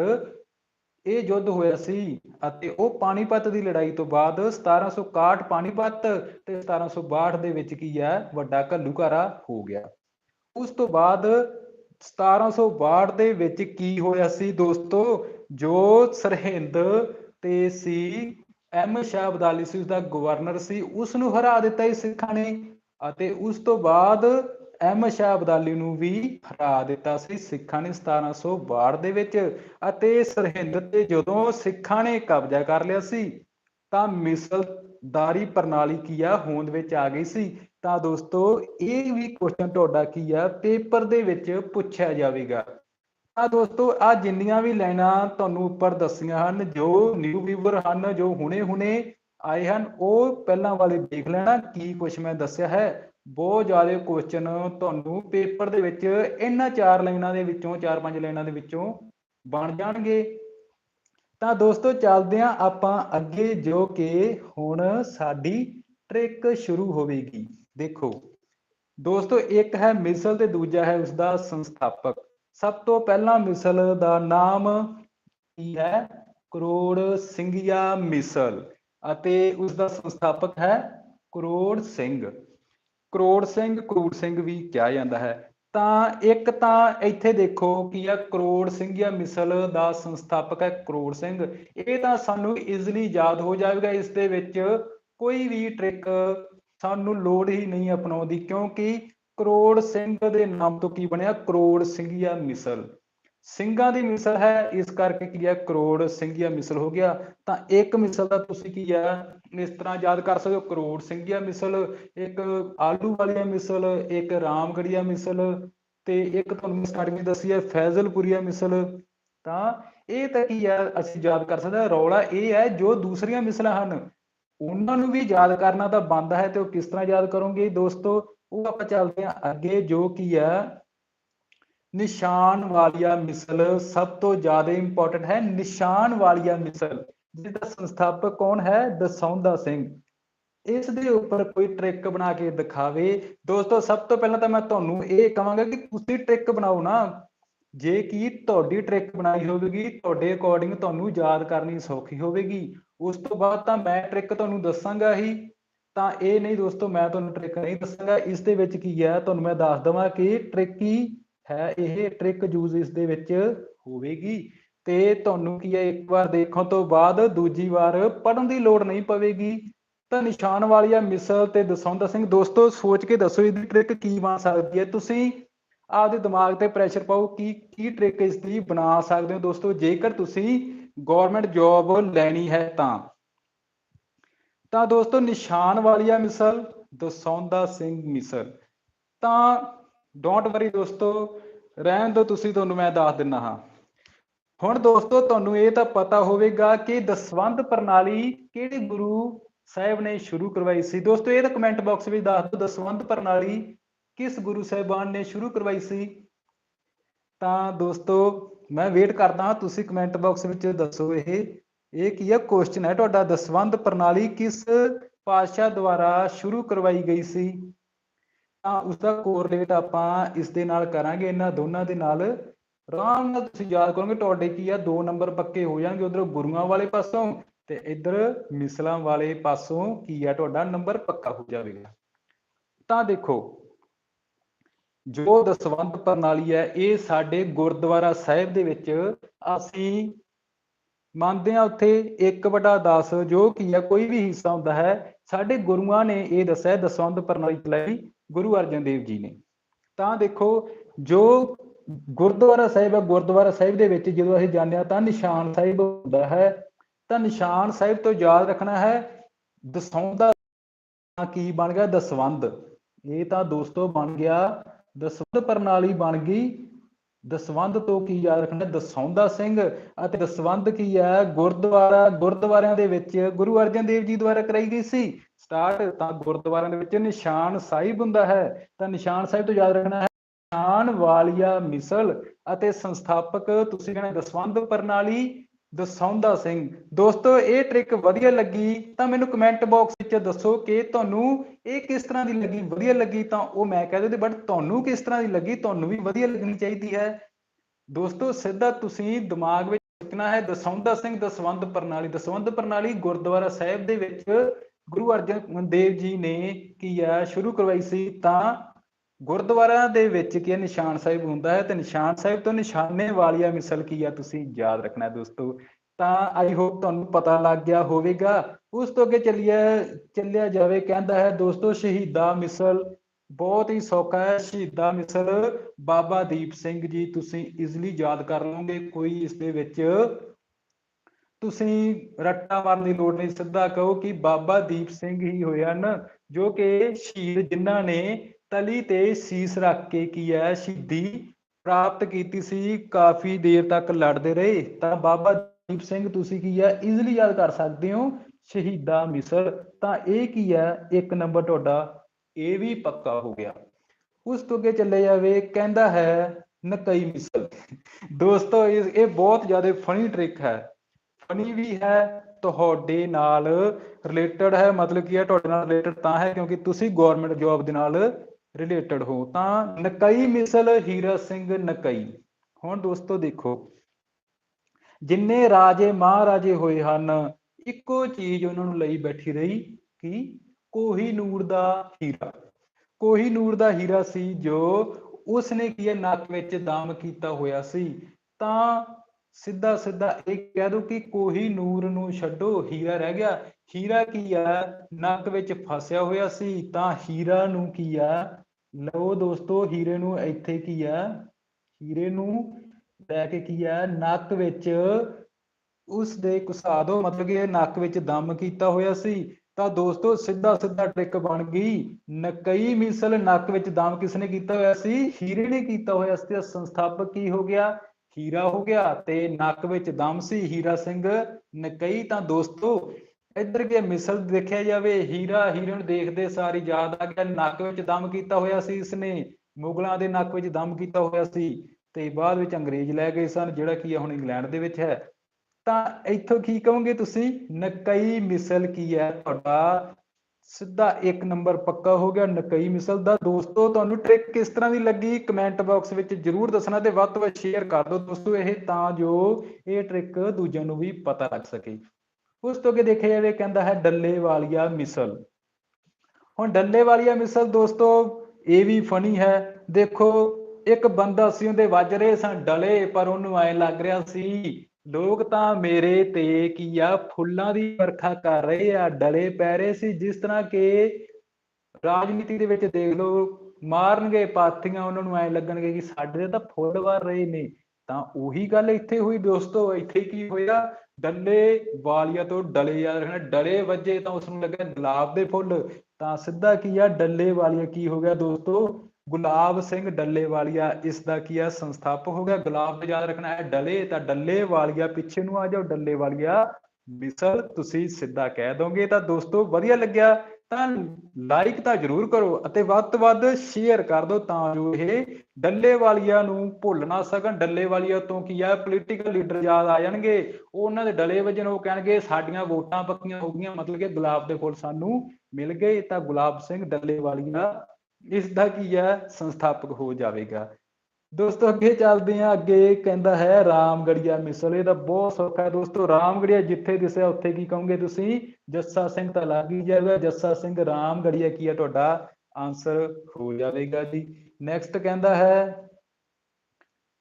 S1: ਇਹ ਯੁੱਧ ਹੋਇਆ ਸੀ ਅਤੇ ਉਹ ਪਾਣੀਪਤ ਦੀ ਲੜਾਈ ਤੋਂ ਬਾਅਦ 1761 ਪਾਣੀਪਤ ਤੇ 1762 ਦੇ ਵਿੱਚ ਕੀ ਹੈ, ਵੱਡਾ ਘੱਲੂਘਾਰਾ ਹੋ ਗਿਆ। ਉਸ ਤੋਂ ਬਾਅਦ 1762 ਦੇ ਵਿੱਚ ਕੀ ਹੋਇਆ ਸੀ ਦੋਸਤੋ, ਜੋ ਸਰਹਿੰਦ ਤੇ ਸੀ ਅਹਿਮਦ ਸ਼ਾਹ ਅਬਦਾਲੀ ਸੀ, ਉਸਦਾ ਗਵਰਨਰ ਸੀ ਉਸ ਨੂੰ ਹਰਾ ਦਿੱਤਾ ਸੀ ਸਿੱਖਾਂ ਨੇ ਅਤੇ ਉਸ ਤੋਂ ਬਾਅਦ ਅਹਿਮਦ ਸ਼ਾਹ ਅਬਦਾਲੀ ਨੂੰ ਵੀ ਹਰਾ ਦਿੱਤਾ ਸੀ ਸਿੱਖਾਂ ਨੇ 1762 ਦੇ ਵਿੱਚ ਅਤੇ ਸਰਹਿੰਦ ਤੇ ਜਦੋਂ ਸਿੱਖਾਂ ਨੇ ਕਬਜ਼ਾ ਕਰ ਲਿਆ ਸੀ, ਤਾਂ ਮਿਸਲਦਾਰੀ ਪ੍ਰਣਾਲੀ ਕੀ ਆ ਹੋਂਦ ਵਿੱਚ ਆ ਗਈ ਸੀ। ਤਾਂ ਦੋਸਤੋ, ਇਹ ਵੀ ਕੁਐਸਚਨ ਤੁਹਾਡਾ ਕੀ ਆ? ਪੇਪਰ ਦੇ ਵਿੱਚ ਪੁੱਛਿਆ ਜਾਵੇਗਾ। ਆ ਦੋਸਤੋ ਆ ਜਿੰਨੀਆਂ ਵੀ ਲਾਈਨਾਂ ਤੁਹਾਨੂੰ ਉੱਪਰ ਦੱਸੀਆਂ ਹਨ, ਜੋ ਨਿਊ ਵੀਵਰ ਹਨ, ਜੋ ਹੁਣੇ-ਹੁਣੇ ਆਏ ਹਨ, ਉਹ ਪਹਿਲਾਂ ਵਾਲੇ ਦੇਖ ਲੈਣਾ, ਕੀ ਕੁਝ ਮੈਂ ਦੱਸਿਆ ਹੈ। ਬਹੁਤ ਜ਼ਿਆਦਾ ਕੁਐਸਚਨ ਤੁਹਾਨੂੰ ਪੇਪਰ ਦੇ ਵਿੱਚ, ਇਹਨਾਂ ਚਾਰ ਲਾਈਨਾਂ ਦੇ ਵਿੱਚੋਂ, ਚਾਰ ਪੰਜ ਲਾਈਨਾਂ ਦੇ ਵਿੱਚੋਂ ਬਣ ਜਾਣਗੇ। ਤਾਂ ਦੋਸਤੋ, ਚੱਲਦੇ ਹਾਂ ਆਪਾਂ ਅੱਗੇ, ਜੋ ਕਿ ਹੁਣ ਸਾਡੀ ਟ੍ਰਿਕ ਸ਼ੁਰੂ ਹੋਵੇਗੀ। ਦੇਖੋ, ਦੋਸਤੋ, ਇੱਕ ਹੈ ਮਿਸਲ ਤੇ ਦੂਜਾ ਹੈ ਉਸ ਦਾ ਸੰਸਥਾਪਕ। ਸਭ ਤੋਂ ਪਹਿਲਾਂ ਮਿਸਲ ਦਾ ਨਾਮ ਕੀ ਹੈ? ਕਰੋੜ ਸਿੰਘੀਆ ਮਿਸਲ ਅਤੇ ਉਸ ਦਾ ਸੰਸਥਾਪਕ ਹੈ ਕਰੋੜ ਸਿੰਘ। ਕਰੋੜ ਸਿੰਘ, ਕਰੂੜ ਸਿੰਘ ਵੀ ਕਿਹਾ ਜਾਂਦਾ ਹੈ। ਤਾਂ ਇੱਕ ਤਾਂ ਇੱਥੇ ਦੇਖੋ ਕੀ ਆ, ਕਰੋੜ ਸਿੰਘੀਆ ਮਿਸਲ ਦਾ ਸੰਸਥਾਪਕ ਹੈ ਕਰੋੜ ਸਿੰਘ। ਇਹ ਤਾਂ ਸਾਨੂੰ ਈਜ਼ੀਲੀ ਯਾਦ ਹੋ ਜਾਵੇਗਾ ਇਸ ਦੇ ਵਿੱਚ। ਕੋਈ ਵੀ ਟ੍ਰਿਕ ਸਾਨੂੰ ਲੋੜ ਹੀ ਨਹੀਂ ਅਪਣਾਉਣ ਦੀ ਕਿਉਂਕਿ ਕਰੋੜ ਸਿੰਘ ਦੇ ਨਾਮ ਤੋਂ ਕੀ ਬਣਿਆ? ਕਰੋੜ ਸਿੰਘੀਆ ਮਿਸਲ। ਸਿੰਘਾਂ ਦੀ ਮਿਸਲ ਹੈ, ਇਸ ਕਰਕੇ ਕੀ ਹੈ? ਕਰੋੜ ਸਿੰਘੀਆ ਮਿਸਲ ਹੋ ਗਿਆ। ਤਾਂ ਇੱਕ ਮਿਸਲ ਦਾ ਤੁਸੀਂ ਕੀ ਹੈ? ਇਸ ਤਰ੍ਹਾਂ ਯਾਦ ਕਰ ਸਕਦੇ ਹੋ, ਕਰੋੜ ਸਿੰਘੀਆ ਮਿਸਲ, ਇੱਕ ਆਲੂ ਵਾਲੀਆ ਮਿਸਲ, ਇੱਕ ਰਾਮਗੜੀਆ ਮਿਸਲ ਤੇ ਇੱਕ ਤੁਹਾਨੂੰ ਮੈਂ ਸਟਾਰਟਿੰਗ ਵਿੱਚ ਦੱਸੀ ਹੈ, ਫੈਜ਼ਲਪੁਰੀਆ ਮਿਸਲ। ਤਾਂ ਇਹ ਤਾਂ ਕੀ ਹੈ? ਅਸੀਂ ਯਾਦ ਕਰ ਸਕਦੇ ਹਾਂ, ਰੌਲਾ ਇਹ ਹੈ, ਜੋ ਦੂਸਰੀਆਂ ਮਿਸਲਾਂ ਹਨ, ਉਹਨਾਂ ਨੂੰ ਵੀ ਯਾਦ ਕਰਨਾ ਤਾਂ ਬੰਦ ਹੈ ਤੇ ਉਹ ਕਿਸ ਤਰ੍ਹਾਂ ਯਾਦ ਕਰੋਗੇ? ਦੋਸਤੋ ਉਹ ਆਪਾਂ ਚੱਲਦੇ ਹਾਂ ਅੱਗੇ, ਜੋ ਕੀ ਹੈ, ਨਿਸ਼ਾਨ ਵਾਲੀਆ ਮਿਸਲ ਸਭ ਤੋਂ ਜ਼ਿਆਦਾ ਇੰਪੋਰਟੈਂਟ ਹੈ ਨਿਸ਼ਾਨ ਵਾਲੀਆ ਮਿਸਲ, ਜਿਹਦਾ ਸੰਸਥਾਪਕ ਕੌਣ ਹੈ? ਦਸੌਂਦਾ ਸਿੰਘ। ਇਸ ਦੇ ਉੱਪਰ ਕੋਈ ਟ੍ਰਿਕ ਬਣਾ ਕੇ ਦਿਖਾਵੇ। ਦੋਸਤੋ, ਸਭ ਤੋਂ ਪਹਿਲਾਂ ਤਾਂ ਮੈਂ ਤੁਹਾਨੂੰ ਇਹ ਕਹਾਂਗਾ ਕਿ ਤੁਸੀਂ ਟ੍ਰਿਕ ਬਣਾਓ ਨਾ। ਜੇ ਕੀ ਤੁਹਾਡੀ ਟ੍ਰਿਕ ਬਣਾਈ ਹੋਵੇਗੀ, ਤੁਹਾਡੇ ਅਕੋਰਡਿੰਗ ਤੁਹਾਨੂੰ ਯਾਦ ਕਰਨੀ ਸੌਖੀ ਹੋਵੇਗੀ। ਉਸ ਤੋਂ ਬਾਅਦ ਤਾਂ ਮੈਂ ਟ੍ਰਿਕ ਤੁਹਾਨੂੰ ਦੱਸਾਂਗਾ ਹੀ। ਤਾਂ ਇਹ ਨਹੀਂ ਦੋਸਤੋ, ਮੈਂ ਤੁਹਾਨੂੰ ਟ੍ਰਿਕ ਨਹੀਂ ਦੱਸਾਂਗਾ, ਇਸ ਦੇ ਵਿੱਚ ਕੀ ਹੈ, ਤੁਹਾਨੂੰ ਮੈਂ ਦੱਸ ਦਵਾਂ ਕਿ ਟ੍ਰਿਕ ਕੀ ਹੈ, ਇਹ ਟ੍ਰਿਕ ਯੂਜ਼ ਇਸ ਦੇ ਵਿੱਚ ਹੋਵੇਗੀ। ਤੇ ਤੁਹਾਨੂੰ ਕੀ ਹੈ, ਇੱਕ ਵਾਰ ਦੇਖਣ ਤੋਂ ਬਾਅਦ ਦੂਜੀ ਵਾਰ ਪੜਨ ਦੀ ਲੋੜ ਨਹੀਂ ਪਵੇਗੀ। ਤਾਂ ਨਿਸ਼ਾਨ ਵਾਲੀਆ ਮਿਸਲ ਤੇ ਦਸੌਂਦਾ ਸਿੰਘ, ਦੋਸਤੋ, ਸੋਚ ਕੇ ਦੱਸੋ ਇਹਦੀ ਟ੍ਰਿਕ ਕੀ ਬਣ ਸਕਦੀ ਹੈ। ਤੁਸੀਂ ਆਪਦੇ ਦਿਮਾਗ ਤੇ ਪ੍ਰੈਸ਼ਰ ਪਾਓ ਕੀ ਕੀ ਟ੍ਰਿਕ ਇਸ ਦੀ ਬਣਾ ਸਕਦੇ ਹੋ। ਦੋਸਤੋ, ਜੇਕਰ ਤੁਸੀਂ ਗਵਰਨਮੈਂਟ ਜੌਬ ਲੈਣੀ ਹੈ ਤਾਂ ਤਾਂ ਦੋਸਤੋ ਨਿਸ਼ਾਨ ਵਾਲੀਆ ਮਿਸਲ, ਦਸੌਂਦਾ ਸਿੰਘ ਮਿਸਲ। ਤਾਂ ਡੋਂਟ ਵਰੀ ਦੋਸਤੋ, ਰਹਿਣ ਦੋ ਤੁਸੀਂ, ਤੁਹਾਨੂੰ ਮੈਂ ਦੱਸ ਦਿੰਨਾ ਹਾਂ। ਹੁਣ ਦੋਸਤੋ ਤੁਹਾਨੂੰ ਇਹ ਤਾਂ ਪਤਾ ਹੋਵੇਗਾ ਕਿ ਦਸਵੰਧ ਪ੍ਰਣਾਲੀ ਕਿਹੜੇ ਗੁਰੂ ਸਾਹਿਬ ਨੇ ਸ਼ੁਰੂ ਕਰਵਾਈ ਸੀ। ਦੋਸਤੋ ਇਹ ਤਾਂ ਕਮੈਂਟ ਬਾਕਸ ਵਿੱਚ ਦੱਸ ਦਿਓ, ਦਸਵੰਧ ਪ੍ਰਣਾਲੀ ਕਿਸ ਗੁਰੂ ਸਾਹਿਬਾਨ ਨੇ ਸ਼ੁਰੂ ਕਰਵਾਈ ਸੀ। ਤਾਂ ਦੋਸਤੋ ਮੈਂ ਵੇਟ ਕਰਦਾ ਹਾਂ, ਤੁਸੀਂ ਕਮੈਂਟ ਬਾਕਸ ਵਿੱਚ ਦੱਸੋ ਇਹ। ਇਹ ਕੀ ਹੈ? ਕੁਐਸਚਨ ਹੈ ਤੁਹਾਡਾ। ਦਸਵੰਧ ਪ੍ਰਣਾਲੀ ਕਿਸ ਪਾਤਸ਼ਾਹ ਦੁਆਰਾ ਸ਼ੁਰੂ ਕਰਵਾਈ ਗਈ ਸੀ? ਤਾਂ ਉਸ ਦਾ ਕੋਰਿਲੇਟ ਆਪਾਂ ਇਸ ਦੇ ਨਾਲ ਕਰਾਂਗੇ। ਇਹਨਾਂ ਦੋਨਾਂ ਦੇ ਨਾਲ। ਆਰਾਮ ਨਾਲ ਤੁਸੀਂ ਯਾਦ ਕਰੋਗੇ, ਤੁਹਾਡੇ ਕੀ ਆ? ਦੋ ਨੰਬਰ ਪੱਕੇ ਹੋ ਜਾਣਗੇ। ਉਧਰ ਗੁਰੂਆਂ ਵਾਲੇ ਪਾਸੋਂ ਤੇ ਇੱਧਰ ਮਿਸਲਾਂ ਵਾਲੇ ਪਾਸੋਂ ਕੀ ਆ? ਤੁਹਾਡਾ ਨੰਬਰ ਪੱਕਾ ਹੋ ਜਾਵੇਗਾ। ਤਾਂ ਦੇਖੋ, ਜੋ ਦਸਵੰਧ ਪ੍ਰਣਾਲੀ ਹੈ, ਇਹ ਸਾਡੇ ਗੁਰਦੁਆਰਾ ਸਾਹਿਬ ਦੇ ਵਿੱਚ ਅਸੀਂ ਮੰਨਦੇ ਆ ਉੱਥੇ 1/10 ਜੋ ਕੀ ਹੈ ਕੋਈ ਵੀ ਹਿੱਸਾ ਹੁੰਦਾ ਹੈ, ਸਾਡੇ ਗੁਰੂਆਂ ਨੇ ਇਹ ਦੱਸਿਆ, ਦਸਵੰਧ ਪ੍ਰਣਾਲੀ ਚਲਾਈ ਗੁਰੂ ਅਰਜਨ ਦੇਵ ਜੀ ਨੇ। ਤਾਂ ਦੇਖੋ, ਜੋ ਗੁਰਦੁਆਰਾ ਸਾਹਿਬ ਹੈ ਗੁਰਦੁਆਰਾ ਸਾਹਿਬ ਦੇ ਵਿੱਚ ਜਦੋਂ ਅਸੀਂ ਜਾਂਦੇ ਹਾਂ, ਤਾਂ ਨਿਸ਼ਾਨ ਸਾਹਿਬ ਹੁੰਦਾ ਹੈ। ਤਾਂ ਨਿਸ਼ਾਨ ਸਾਹਿਬ ਤੋਂ ਯਾਦ ਰੱਖਣਾ ਹੈ ਦਸੌਂਦਾ ਕੀ ਬਣ ਗਿਆ? ਦਸਵੰਧ। ਇਹ ਤਾਂ ਦੋਸਤੋ ਬਣ ਗਿਆ, ਦਸਵੰਧ ਪ੍ਰਣਾਲੀ ਬਣ ਗਈ। ਦਸਵੰਧ ਤੋਂ ਕੀ ਯਾਦ ਰੱਖਣਾ? ਦਸੌਂਦਾ ਸਿੰਘ ਅਤੇ ਦਸਵੰਧ ਕੀ ਹੈ? ਗੁਰਦੁਆਰਾ, ਗੁਰਦੁਆਰਿਆਂ ਦੇ ਵਿੱਚ ਗੁਰੂ ਅਰਜਨ ਦੇਵ ਜੀ ਦੁਆਰਾ ਕਰਾਈ ਗਈ ਸੀ। ਸਟਾਰਟ ਤਾਂ ਗੁਰਦੁਆਰਿਆਂ ਦੇ ਵਿੱਚ ਨਿਸ਼ਾਨ ਸਾਹਿਬ ਹੁੰਦਾ ਹੈ। ਤਾਂ ਨਿਸ਼ਾਨ ਸਾਹਿਬ ਤੋਂ ਯਾਦ ਰੱਖਣਾ ਹੈ। ਨਿਸ਼ਾਨ ਵਾਲੀਆ ਮਿਸਲ ਅਤੇ ਸੰਸਥਾਪਕ, ਤੁਸੀਂ ਕਹਿੰਦੇ ਦਸਵੰਧ ਪ੍ਰਣਾਲੀ ਦਸੌਂਦਾ ਸਿੰਘ, ਦੋਸਤੋ, ਇਹ ਟ੍ਰਿਕ ਵਧੀਆ ਲੱਗੀ, ਤਾਂ ਮੈਨੂੰ ਕਮੈਂਟ ਬਾਕਸ ਵਿੱਚ ਦੱਸੋ ਕਿ ਤੁਹਾਨੂੰ ਇਹ ਕਿਸ ਤਰ੍ਹਾਂ ਦੀ ਲੱਗੀ। ਵਧੀਆ ਲੱਗੀ ਤਾਂ ਉਹ ਮੈਂ ਕਹਿ ਦਿੰਦੀ ਬਟ ਤੁਹਾਨੂੰ ਕਿਸ ਤਰ੍ਹਾਂ ਦੀ ਲੱਗੀ, ਤੁਹਾਨੂੰ ਵੀ ਵਧੀਆ ਲੱਗਣੀ ਚਾਹੀਦੀ ਹੈ। ਦੋਸਤੋ, ਸਿੱਧਾ ਤੁਸੀਂ ਦਿਮਾਗ ਵਿੱਚ ਸੋਚਣਾ ਹੈ ਦਸੌਂਦਾ ਸਿੰਘ ਦਸਵੰਧ ਪ੍ਰਣਾਲੀ। ਦਸਵੰਧ ਪ੍ਰਣਾਲੀ ਗੁਰਦੁਆਰਾ ਸਾਹਿਬ ਦੇ ਵਿੱਚ ਗੁਰੂ ਅਰਜਨ ਦੇਵ ਜੀ ਨੇ ਕੀ ਹੈ ਸ਼ੁਰੂ ਕਰਵਾਈ ਸੀ ਤਾਂ ਗੁਰਦੁਆਰਾ ਦੇ ਵਿੱਚ ਕੀ ਨਿਸ਼ਾਨ ਸਾਹਿਬ ਹੁੰਦਾ ਹੈ ਤੇ ਨਿਸ਼ਾਨ ਸਾਹਿਬ ਤੋਂ ਨਿਸ਼ਾਨੇ ਵਾਲੀਆ ਮਿਸਲ ਕੀ ਆ ਤੁਸੀਂ ਯਾਦ ਰੱਖਣਾ ਦੋਸਤੋ? ਤਾਂ ਆਈ ਹੋਪ ਤੁਹਾਨੂੰ ਪਤਾ ਲੱਗ ਗਿਆ ਹੋਵੇਗਾ। ਉਸ ਤੋਂ ਅੱਗੇ ਚੱਲਿਆ ਚੱਲਿਆ ਜਾਵੇ ਕਹਿੰਦਾ ਹੈ, ਦੋਸਤੋ ਸ਼ਹੀਦਾ ਮਿਸਲ ਬਹੁਤ ਹੀ ਸੌਖਾ ਹੈ। ਸ਼ਹੀਦਾ ਮਿਸਲ ਬਾਬਾ ਦੀਪ ਸਿੰਘ ਜੀ, ਤੁਸੀਂ ਇਜ਼ਲੀ ਯਾਦ ਕਰ ਲਓਗੇ, ਕੋਈ ਇਸ ਦੇ ਵਿੱਚ ਤੁਸੀਂ ਰੱਟਾ ਮਾਰਨ ਦੀ ਲੋੜ ਨਹੀਂ। ਸਿੱਧਾ ਕਹੋ ਕਿ ਬਾਬਾ ਦੀਪ ਸਿੰਘ ਹੀ ਹੋਏ ਹਨ, ਜੋ ਕਿ ਸ਼ਹੀਦ ਜਿਨ੍ਹਾਂ ਨੇ ਤਲੀ ਤੇ ਸੀਸ ਰੱਖ ਕੇ ਕੀ ਹੈ ਸ਼ਹੀਦੀ ਪ੍ਰਾਪਤ ਕੀਤੀ ਸੀ, ਕਾਫੀ ਦੇਰ ਤੱਕ ਲੜਦੇ ਰਹੇ। ਤਾਂ ਬਾਬਾ ਦੀਪ ਸਿੰਘ, ਤੁਸੀਂ ਕੀ ਹੈ ਇਜ਼ੀਲੀ ਯਾਦ ਕਰ ਸਕਦੇ ਹੋ, ਸ਼ਹੀਦਾ ਮਿਸਰ। ਤਾਂ ਇਹ ਕੀ ਹੈ, ਇੱਕ ਨੰਬਰ ਤੁਹਾਡਾ, ਇਹ ਵੀ ਪੱਕਾ ਹੋ ਗਿਆ। ਉਸ ਤੋਂ ਅੱਗੇ ਚੱਲੇ ਜਾਵੇ, ਕਹਿੰਦਾ ਹੈ, ਨਕਈ ਮਿਸਲ ਦੋਸਤੋ, ਇਹ ਇਹ ਬਹੁਤ ਜ਼ਿਆਦਾ ਫਨੀ ਟ੍ਰਿਕ ਹੈ। ਫਨੀ ਵੀ ਹੈ, ਤੁਹਾਡੇ ਨਾਲ ਰਿਲੇਟਡ ਹੈ, ਮਤਲਬ ਕੀ ਹੈ, ਤੁਹਾਡੇ ਨਾਲ ਰਿਲੇਟਡ ਤਾਂ ਹੈ, ਕਿਉਂਕਿ ਤੁਸੀਂ ਗਵਰਨਮੈਂਟ ਜੌਬ ਦੇ ਨਾਲ ਰਿਲੇਟਡ ਹੋ, ਤਾਂ ਨਕਈ ਮਿਸਲ ਹੀਰਾ ਸਿੰਘ ਨਕਈ। ਹੁਣ ਦੋਸਤੋ ਦੇਖੋ, ਜਿੰਨੇ ਰਾਜੇ ਮਹਾਰਾਜੇ ਹੋਏ ਹਨ, ਇੱਕੋ ਚੀਜ਼ ਉਹਨਾਂ ਨੂੰ ਲਈ ਬੈਠੀ ਰਹੀ ਕਿ ਕੋਹੀ ਨੂਰ ਦਾ ਹੀਰਾ। ਕੋਹੀ ਨੂਰ ਦਾ ਹੀਰਾ ਸੀ ਜੋ ਉਸਨੇ ਕੀ ਹੈ, ਨੱਕ ਵਿੱਚ ਦਾਮ ਕੀਤਾ ਹੋਇਆ ਸੀ। ਤਾਂ ਸਿੱਧਾ ਸਿੱਧਾ ਇਹ ਕਹਿ ਦੋ ਕਿ ਕੋਹੀ ਨੂਰ ਨੂੰ ਛੱਡੋ, ਹੀਰਾ ਰਹਿ ਗਿਆ। ਹੀਰਾ ਕੀ ਆ? ਨੱਕ ਵਿੱਚ ਫਸਿਆ ਹੋਇਆ ਸੀ। ਤਾਂ ਹੀਰਾ ਨੂੰ ਕੀ ਆ? ਲਓ ਦੋਸਤੋ, ਹੀਰੇ ਨੂੰ ਇੱਥੇ ਕੀ ਆ? ਹੀਰੇ ਨੂੰ ਲੈ ਕੇ ਕੀ ਹੈ ਨੱਕ ਵਿੱਚ ਉਸ ਦੇ ਘੁਸਾ ਮਤਲਬ ਕਿ ਨੱਕ ਵਿੱਚ ਦਮ ਕੀਤਾ ਹੋਇਆ ਸੀ। ਤਾਂ ਦੋਸਤੋ ਸਿੱਧਾ ਸਿੱਧਾ ਟ੍ਰਿਕ ਬਣ ਗਈ। ਨਕਈ ਮਿਸਲ ਨੱਕ ਵਿੱਚ ਦਮ ਕਿਸਨੇ ਕੀਤਾ ਹੋਇਆ ਸੀ? ਹੀਰੇ ਨੇ ਕੀਤਾ ਹੋਇਆ ਸੀ। ਸੰਸਥਾਪਕ ਕੀ ਹੋ ਗਿਆ? ਹੀਰਾ ਹੋ ਗਿਆ ਤੇ ਨੱਕ ਵਿੱਚ ਦਮ ਸੀ। ਹੀਰਾ ਸਿੰਘ ਨਕਈ। ਤਾਂ ਦੋਸਤੋ ਇੱਧਰ ਕੇ ਮਿਸਲ ਦੇਖਿਆ ਜਾਵੇ, ਹੀਰਾ ਹੀਰੇ ਦੇਖਦੇ ਸਾਰੀ ਯਾਦ ਆ ਗਿਆ, ਨੱਕ ਵਿੱਚ ਦਮ ਕੀਤਾ ਹੋਇਆ ਸੀ ਇਸਨੇ, ਮੁਗਲਾਂ ਦੇ ਨੱਕ ਵਿੱਚ ਦਮ ਕੀਤਾ ਹੋਇਆ ਸੀ ਤੇ ਬਾਅਦ ਵਿੱਚ ਅੰਗਰੇਜ਼ ਲੈ ਗਏ ਸਨ, ਜਿਹੜਾ ਕੀ ਹੁਣ ਇੰਗਲੈਂਡ ਦੇ ਵਿੱਚ ਹੈ। ਤਾਂ ਇੱਥੋਂ ਕੀ ਕਹੋਗੇ ਤੁਸੀਂ? ਨਕਈ ਮਿਸਲ ਕੀ ਹੈ? ਤੁਹਾਡਾ ਸਿੱਧਾ ਇੱਕ ਨੰਬਰ ਪੱਕਾ ਹੋ ਗਿਆ, ਨਕਈ ਮਿਸਲ ਦਾ। ਦੋਸਤੋ, ਤੁਹਾਨੂੰ ਟ੍ਰਿਕ ਕਿਸ ਤਰ੍ਹਾਂ ਦੀ ਲੱਗੀ? ਕਮੈਂਟ ਬਾਕਸ ਵਿੱਚ ਜਰੂਰ ਦੱਸਣਾ ਤੇ ਵੱਧ ਤੋਂ ਵੱਧ ਸ਼ੇਅਰ ਕਰ ਦਿਓ ਦੋਸਤੋ, ਇਹ ਤਾਂ ਜੋ ਇਹ ਟ੍ਰਿਕ ਦੂਜਿਆਂ ਨੂੰ ਵੀ ਪਤਾ ਲੱਗ ਸਕੇ। ਉਸ ਤੋਂ ਅੱਗੇ ਦੇਖਿਆ ਜਾਵੇ ਕਹਿੰਦਾ ਹੈ ਡੱਲੇ ਵਾਲੀਆ ਮਿਸਲ। ਹੁਣ ਡੱਲੇ ਵਾਲੀਆ ਮਿਸਲ ਦੋਸਤੋ, ਇਹ ਵੀ ਫਨੀ ਹੈ। ਦੇਖੋ, ਇੱਕ ਬੰਦਾ ਸੀ, ਉਹਦੇ ਵੱਜ ਰਹੇ ਸਨ ਡਲੇ, ਪਰ ਉਹਨੂੰ ਐ ਲੱਗ ਰਿਹਾ ਸੀ, ਲੋਕ ਤਾਂ ਮੇਰੇ ਤੇ ਕੀ ਆ, ਫੁੱਲਾਂ ਦੀ ਵਰਖਾ ਕਰ ਰਹੇ ਆ, ਡਲੇ ਪੈ ਰਹੇ ਸੀ। ਜਿਸ ਤਰ੍ਹਾਂ ਕਿ ਰਾਜਨੀਤੀ ਦੇ ਵਿੱਚ ਦੇਖ ਲਓ, ਮਾਰਨਗੇ ਪਾਥੀਆਂ, ਉਹਨਾਂ ਨੂੰ ਐ ਲੱਗਣਗੇ ਕਿ ਸਾਡੇ ਤਾਂ ਫੁੱਲ ਵਰ ਰਹੇ ਨੇ। ਤਾਂ ਉਹੀ ਗੱਲ ਇੱਥੇ ਹੋਈ ਦੋਸਤੋ, ਇੱਥੇ ਕੀ ਹੋਇਆ? ਡੱਲੇ ਵਾਲੀਆ ਤੋਂ ਡਲੇ ਯਾਦ ਰੱਖਣਾ, ਡਲੇ ਵੱਜੇ ਤਾਂ ਉਸ ਨੂੰ ਲੱਗਾ ਗੁਲਾਬ ਦੇ ਫੁੱਲ। ਤਾਂ ਸਿੱਧਾ ਕੀ ਆ, ਡੱਲੇ ਵਾਲੀਆ ਕੀ ਹੋ ਗਿਆ ਦੋਸਤੋ? ਗੁਲਾਬ ਸਿੰਘ ਡੱਲੇ ਵਾਲੀਆ ਇਸ ਦਾ ਕੀ ਆ, ਸੰਸਥਾਪਕ ਹੋ ਗਿਆ। ਗੁਲਾਬ ਤੇ ਯਾਦ ਰੱਖਣਾ ਹੈ ਡਲੇ, ਤਾਂ ਡੱਲੇ ਵਾਲੀਆ ਪਿੱਛੇ ਨੂੰ ਆ ਜਾਓ, ਡੱਲੇ ਵਾਲੀਆ ਮਿਸਲ, ਤੁਸੀਂ ਸਿੱਧਾ ਕਹਿ ਦੋਗੇ ਤਾਂ ਦੋਸਤੋ ਵਧੀਆ ਲੱਗਿਆ। ਤਾਂ ਲਾਈਕ ਤਾਂ ਜਰੂਰ ਕਰੋ ਅਤੇ ਵੱਧ ਤੋਂ ਵੱਧ ਸ਼ੇਅਰ ਕਰ ਦਿਓ ਤਾਂ ਜੋ ਇਹ ਡੱਲੇ ਵਾਲੀਆ ਨੂੰ ਭੁੱਲ ਨਾ ਸਕਣ। ਡੱਲੇ ਵਾਲੀਆਂ ਤੋਂ ਕੀ ਆ? ਪੋਲੀਟੀਕਲ ਲੀਡਰ ਯਾਦ ਆ ਜਾਣਗੇ। ਉਹ ਉਹਨਾਂ ਦੇ ਡਲੇ ਵਜਨ ਉਹ ਕਹਿਣਗੇ, ਸਾਡੀਆਂ ਵੋਟਾਂ ਪੱਕੀਆਂ ਹੋ ਗਈਆਂ। ਮਤਲਬ ਕਿ ਗੁਲਾਬ ਦੇ ਫੁੱਲ ਸਾਨੂੰ ਮਿਲ ਗਏ ਤਾਂ ਗੁਲਾਬ ਸਿੰਘ ਡੱਲੇ ਵਾਲੀਆ ਇਸ ਦਾ ਕੀ ਹੈ ਸੰਸਥਾਪਕ ਹੋ ਜਾਵੇਗਾ। ਦੋਸਤੋ, ਅੱਗੇ ਚੱਲਦੇ ਹਾਂ। ਅੱਗੇ ਕਹਿੰਦਾ ਹੈ, ਰਾਮਗੜੀਆ ਮਿਸਲ ਇਹਦਾ ਬਹੁਤ ਸੌਖਾ ਹੈ। ਦੋਸਤੋ, ਰਾਮਗੜੀਆ ਜਿੱਥੇ ਦਿਸਿਆ ਉੱਥੇ ਕੀ ਕਹੋਗੇ ਤੁਸੀਂ? ਜੱਸਾ ਸਿੰਘ ਤਾਂ ਲੱਗ ਹੀ ਜਾਏਗਾ। ਜੱਸਾ ਸਿੰਘ, ਰਾਮਗੜੀਆ ਕੀ ਹੈ ਤੁਹਾਡਾ ਆਨਸਰ ਹੋ ਜਾਵੇਗਾ ਜੀ। ਨੈਕਸਟ ਕਹਿੰਦਾ ਹੈ,